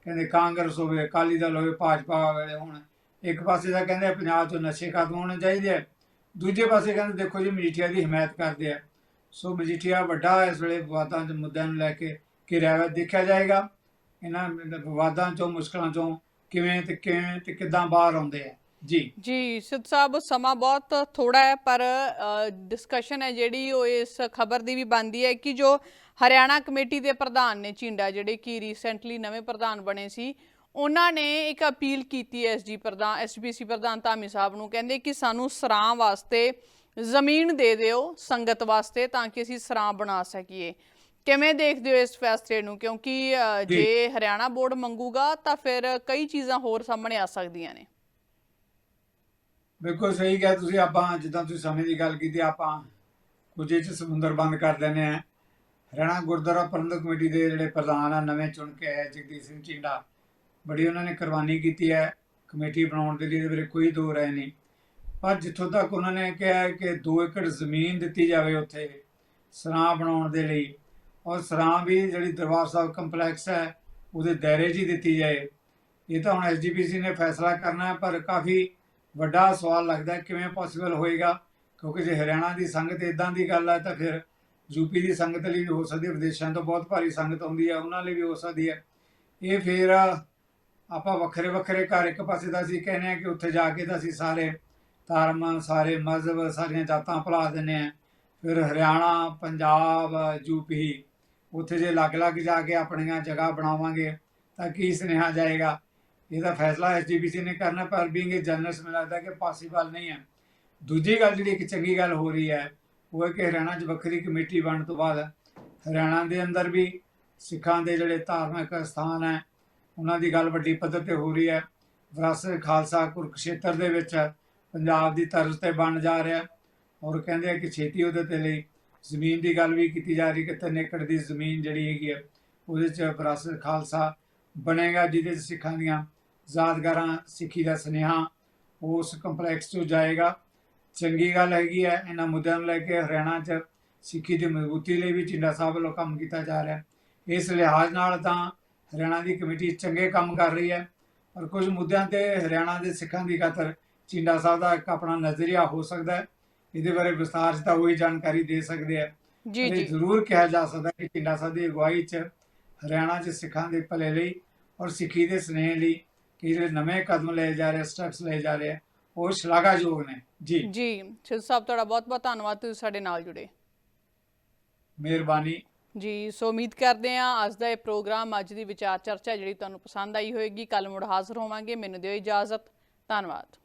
ਕਹਿੰਦੇ ਕਾਂਗਰਸ ਹੋਵੇ, ਅਕਾਲੀ ਦਲ ਹੋਵੇ, ਭਾਜਪਾ ਵਾਲੇ ਹੁਣ ਇੱਕ ਪਾਸੇ ਤਾਂ ਕਹਿੰਦੇ ਪੰਜਾਬ 'ਚੋਂ ਨਸ਼ੇ ਖਤਮ ਹੋਣੇ ਚਾਹੀਦੇ ਆ। ਦੂਜੇ ਪਾਸੇ ਕਹਿੰਦੇ ਦੇਖੋ ਜੀ, ਮਜੀਠੀਆ ਦੀ ਹਮਾਇਤ ਕਰਦੇ ਆ। ਸੋ ਮਜੀਠੀਆ ਵੱਡਾ ਇਸ ਵੇਲੇ ਵਿਵਾਦਾਂ ਦੇ ਮੁੱਦਿਆਂ ਨੂੰ ਲੈ ਕੇ ਘਿਰਿਆ ਹੋਇਆ ਦੇਖਿਆ ਜਾਏਗਾ। ਇਹਨਾਂ ਵਿਵਾਦਾਂ 'ਚੋਂ, ਮੁਸ਼ਕਲਾਂ 'ਚੋਂ ਕਿਵੇਂ ਤੇ ਕਿਵੇਂ ਤੇ ਕਿੱਦਾਂ ਬਾਹਰ ਆਉਂਦੇ ਆ। ਜੀ। ਜੀ ਸਿੱਧ ਸਾਹਿਬ ਸਮਾਂ ਬਹੁਤ ਥੋੜਾ ਹੈ ਪਰ ਡਿਸਕਸ਼ਨ ਹੈ ਜਿਹੜੀ ਉਹ ਇਸ ਖਬਰ ਦੀ ਵੀ ਬਣਦੀ ਹੈ ਕਿ ਜੋ ਹਰਿਆਣਾ ਕਮੇਟੀ ਦੇ ਪ੍ਰਧਾਨ ਨੇ ਝਿੰਡਾ ਜਿਹੜੇ ਕਿ ਰੀਸੈਂਟਲੀ ਨਵੇਂ ਪ੍ਰਧਾਨ ਬਣੇ ਸੀ ਉਹਨਾਂ ਨੇ ਇੱਕ ਅਪੀਲ ਕੀਤੀ ਐਸਜੀ ਪ੍ਰਧਾਨ ਐਸਬੀਸੀ ਪ੍ਰਧਾਨ ਧਾਮੀ ਸਾਹਿਬ ਨੂੰ ਕਹਿੰਦੇ ਕਿ ਸਾਨੂੰ ਸਰਾਂ ਵਾਸਤੇ ਜ਼ਮੀਨ ਦੇ ਦਿਓ ਸੰਗਤ ਵਾਸਤੇ ਤਾਂ ਕਿ ਅਸੀਂ ਸਰਾਂ ਬਣਾ ਸਕੀਏ। ਕਿਵੇਂ ਦੇਖਦੇ ਹੋ ਇਸ ਫੈਸਲੇ ਨੂੰ? ਕਿਉਂਕਿ। ਜੇ ਹਰਿਆਣਾ ਬੋਰਡ ਮੰਗੂਗਾ ਤਾਂ ਫਿਰ ਕਈ ਚੀਜ਼ਾਂ ਹੋਰ ਸਾਹਮਣੇ ਆ ਸਕਦੀਆਂ ਨੇ। ਬਿਲਕੁਲ ਸਹੀ ਕਿਹਾ ਤੁਸੀਂ, ਆਪਾਂ ਜਿੱਦਾਂ ਤੁਸੀਂ ਸਮੇਂ ਦੀ ਗੱਲ ਕੀਤੀ, ਆਪਾਂ ਕੁਝ ਇਹ ਚ ਸਮੁੰਦਰ ਬੰਦ ਕਰ ਦਿੰਦੇ ਆ ਹਰਿਆਣਾ ਗੁਰਦੁਆਰਾ ਪ੍ਰਬੰਧਕ ਕਮੇਟੀ ਦੇ ਜਿਹੜੇ ਪ੍ਰਧਾਨ ਆ, ਨਵੇਂ ਚੁਣ ਕੇ ਆਏ ਜਗਦੀਪ ਸਿੰਘ ਚਿੰਡਾ। ਬੜੀ ਉਹਨਾਂ ਨੇ ਕੁਰਬਾਨੀ ਕੀਤੀ ਹੈ ਕਮੇਟੀ ਬਣਾਉਣ ਦੇ ਲਈ ਇਹਦੇ ਬਾਰੇ ਕੋਈ ਦੋ ਰਾਏ ਨਹੀਂ। ਪਰ ਜਿੱਥੋਂ ਤੱਕ ਉਹਨਾਂ ਨੇ ਕਿਹਾ ਕਿ 2 ਏਕੜ ਜ਼ਮੀਨ ਦਿੱਤੀ ਜਾਵੇ ਉੱਥੇ, ਸਰਾਂ ਬਣਾਉਣ ਦੇ ਲਈ, ਔਰ ਸਰਾਂ ਵੀ ਜਿਹੜੀ ਦਰਬਾਰ ਸਾਹਿਬ ਕੰਪਲੈਕਸ ਹੈ, ਉਹਦੇ ਦਾਇਰੇ 'ਚ ਹੀ ਦਿੱਤੀ ਜਾਏ। ਇਹ ਤਾਂ ਹੁਣ ਐਸਜੀਪੀਸੀ ਨੇ ਫੈਸਲਾ ਕਰਨਾ ਹੈ, ਪਰ ਕਾਫੀ ਵੱਡਾ ਸਵਾਲ ਲੱਗਦਾ ਕਿਵੇਂ ਪੋਸੀਬਲ ਹੋਏਗਾ? ਕਿਉਂਕਿ ਜੇ ਹਰਿਆਣਾ ਦੀ ਸੰਗਤ ਇਦਾਂ ਦੀ ਗੱਲ ਹੈ, ਤਾਂ ਫਿਰ ਯੂਪੀ ਦੀ ਸੰਗਤ ਲਈ ਵੀ ਹੋ ਸਕਦੀ ਹੈ, ਵਿਦੇਸ਼ਾਂ ਤੋਂ ਬਹੁਤ ਭਾਰੀ ਸੰਗਤ ਆਉਂਦੀ ਹੈ, ਉਹਨਾਂ ਲਈ ਵੀ ਹੋ ਸਕਦੀ ਹੈ। ਇਹ ਫਿਰ ਆਪਾਂ ਵੱਖਰੇ ਵੱਖਰੇ ਘਰ ਇੱਕ ਪਾਸੇ ਦਾ ਅਸੀਂ ਕਹਿੰਦੇ ਆ ਕਿ ਉੱਥੇ ਜਾ ਕੇ ਤਾਂ ਅਸੀਂ ਸਾਰੇ ਧਰਮ ਸਾਰੇ ਮਜ਼ਹਬ, ਸਾਰੀਆਂ ਜਾਤਾਂ ਭੁਲਾ ਦਿੰਦੇ ਆ ਫਿਰ ਹਰਿਆਣਾ, ਪੰਜਾਬ ਯੂਪੀ ਉੱਥੇ ਜੇ ਅਲੱਗ-ਅਲੱਗ ਜਾ ਕੇ ਆਪਣੀਆਂ ਜਗ੍ਹਾ ਬਣਾਵਾਂਗੇ, ਤਾਂ ਕੀ ਸੁਨੇਹਾ ਜਾਏਗਾ? ਇਹਦਾ ਫੈਸਲਾ ਐਸਜੀਪੀਸੀ ਨੇ ਕਰਨਾ, ਪਰ ਬੀਇੰਗ ਇਹ ਜਰਨਲਿਸਟ ਮੈਨੂੰ ਲੱਗਦਾ ਕਿ ਪੋਸੀਬਲ ਨਹੀਂ ਹੈ। ਦੂਜੀ ਗੱਲ ਜਿਹੜੀ ਇੱਕ ਚੰਗੀ ਗੱਲ ਹੋ ਰਹੀ ਹੈ, ਉਹ ਹੈ ਕਿ ਹਰਿਆਣਾ 'ਚ ਵੱਖਰੀ ਕਮੇਟੀ ਬਣਨ ਤੋਂ ਬਾਅਦ ਹਰਿਆਣਾ ਦੇ ਅੰਦਰ ਵੀ ਸਿੱਖਾਂ ਦੇ ਜਿਹੜੇ ਧਾਰਮਿਕ ਸਥਾਨ ਹੈ, ਉਹਨਾਂ ਦੀ ਗੱਲ ਵੱਡੀ ਪੱਧਰ ਤੇ ਹੋ ਰਹੀ ਹੈ। ਵਿਰਾਸਤ ਖਾਲਸਾ ਕੁਰਕਸ਼ੇਤਰ ਦੇ ਵਿੱਚ ਪੰਜਾਬ ਦੀ ਤਰਜ਼ ਤੇ ਬਣ ਜਾ ਰਿਹਾ ਔਰ ਕਹਿੰਦੇ ਆ ਕਿ ਛੇਤੀ ਉਹਦੇ ਤੇ ਲਈ ਜ਼ਮੀਨ ਦੀ ਗੱਲ ਵੀ ਕੀਤੀ ਜਾ ਰਹੀ ਕਿ ਤਿੰਨ ਏਕੜ ਦੀ ਜ਼ਮੀਨ ਜਿਹੜੀ ਹੈਗੀ ਹੈ, ਉਹਦੇ 'ਚ ਵਿਰਾਸਤ ਖਾਲਸਾ ਬਣੇਗਾ, ਜਿਹਦੇ 'ਚ ਸਿੱਖਾਂ ਦੀਆਂ ਯਾਦਗਾਰਾਂ ਸਿੱਖੀ ਦਾ ਸੁਨੇਹਾ ਉਸ ਕੰਪਲੈਕਸ 'ਚੋਂ ਜਾਏਗਾ। ਚੰਗੀ ਗੱਲ ਹੈਗੀ ਹੈ ਇਹਨਾਂ ਮੁੱਦਿਆਂ ਨੂੰ ਲੈ ਕੇ ਹਰਿਆਣਾ 'ਚ ਸਿੱਖੀ ਦੀ ਮਜ਼ਬੂਤੀ ਲਈ ਵੀ ਚਿੰਡਾ ਸਾਹਿਬ ਵੱਲੋਂ ਕੰਮ ਕੀਤਾ ਜਾ ਰਿਹਾ ਇਸ ਲਿਹਾਜ਼ ਨਾਲ ਤਾਂ ਹਰਿਆਣਾ ਦੀ ਕਮੇਟੀ ਚੰਗੇ ਕੰਮ ਕਰ ਰਹੀ ਹੈ ਪਰ ਕੁਝ ਮੁੱਦਿਆਂ ਤੇ ਹਰਿਆਣਾ ਦੇ ਸਿੱਖਾਂ ਦੀ ਖਾਤਰ ਚਿੰਡਾ ਸਾਹਿਬ ਦਾ ਇੱਕ ਆਪਣਾ ਨਜ਼ਰੀਆ ਹੋ ਸਕਦਾ ਹੈ। ਇਹਦੇ ਬਾਰੇ ਵਿਸਤਾਰ 'ਚ ਤਾਂ ਉਹੀ ਜਾਣਕਾਰੀ ਦੇ ਸਕਦੇ ਆ ਜੀ ਇਹ ਜੀ। ਜ਼ਰੂਰ ਕਿਹਾ ਜਾ ਸਕਦਾ ਕਿ ਚਿੰਡਾ ਸਾਹਿਬ ਦੀ ਅਗਵਾਈ 'ਚ ਹਰਿਆਣਾ 'ਚ ਸਿੱਖਾਂ ਦੇ ਭਲੇ ਲਈ ਔਰ ਸਿੱਖੀ ਦੇ ਸਨੇਹ ਲਈ ਕਿ ਜਿਹੜੇ ਨਵੇਂ ਕਦਮ ਲਏ ਜਾ ਰਹੇ ਸਟੈਪਸ ਲਏ ਜਾ ਰਹੇ ਆ, ਉਹ ਸ਼ਲਾਘਾਯੋਗ ਨੇ। ਜੀ। ਜੀ ਸਿੱਧ ਸਾਹਿਬ ਤੁਹਾਡਾ ਬਹੁਤ ਬਹੁਤ ਧੰਨਵਾਦ ਤੁਸੀਂ ਸਾਡੇ ਨਾਲ ਜੁੜੇ। ਮਿਹਰਬਾਨੀ। ਜੀ ਸੋ ਉਮੀਦ ਕਰਦੇ ਹਾਂ ਅੱਜ ਦਾ ਇਹ ਪ੍ਰੋਗਰਾਮ ਅੱਜ ਦੀ ਵਿਚਾਰ ਚਰਚਾ ਜਿਹੜੀ ਤੁਹਾਨੂੰ ਪਸੰਦ ਆਈ ਹੋਵੇਗੀ ਕੱਲ ਮੁੜ ਹਾਜ਼ਰ ਹੋਵਾਂਗੇ ਮੈਨੂੰ ਦਿਓ ਇਜਾਜ਼ਤ ਧੰਨਵਾਦ।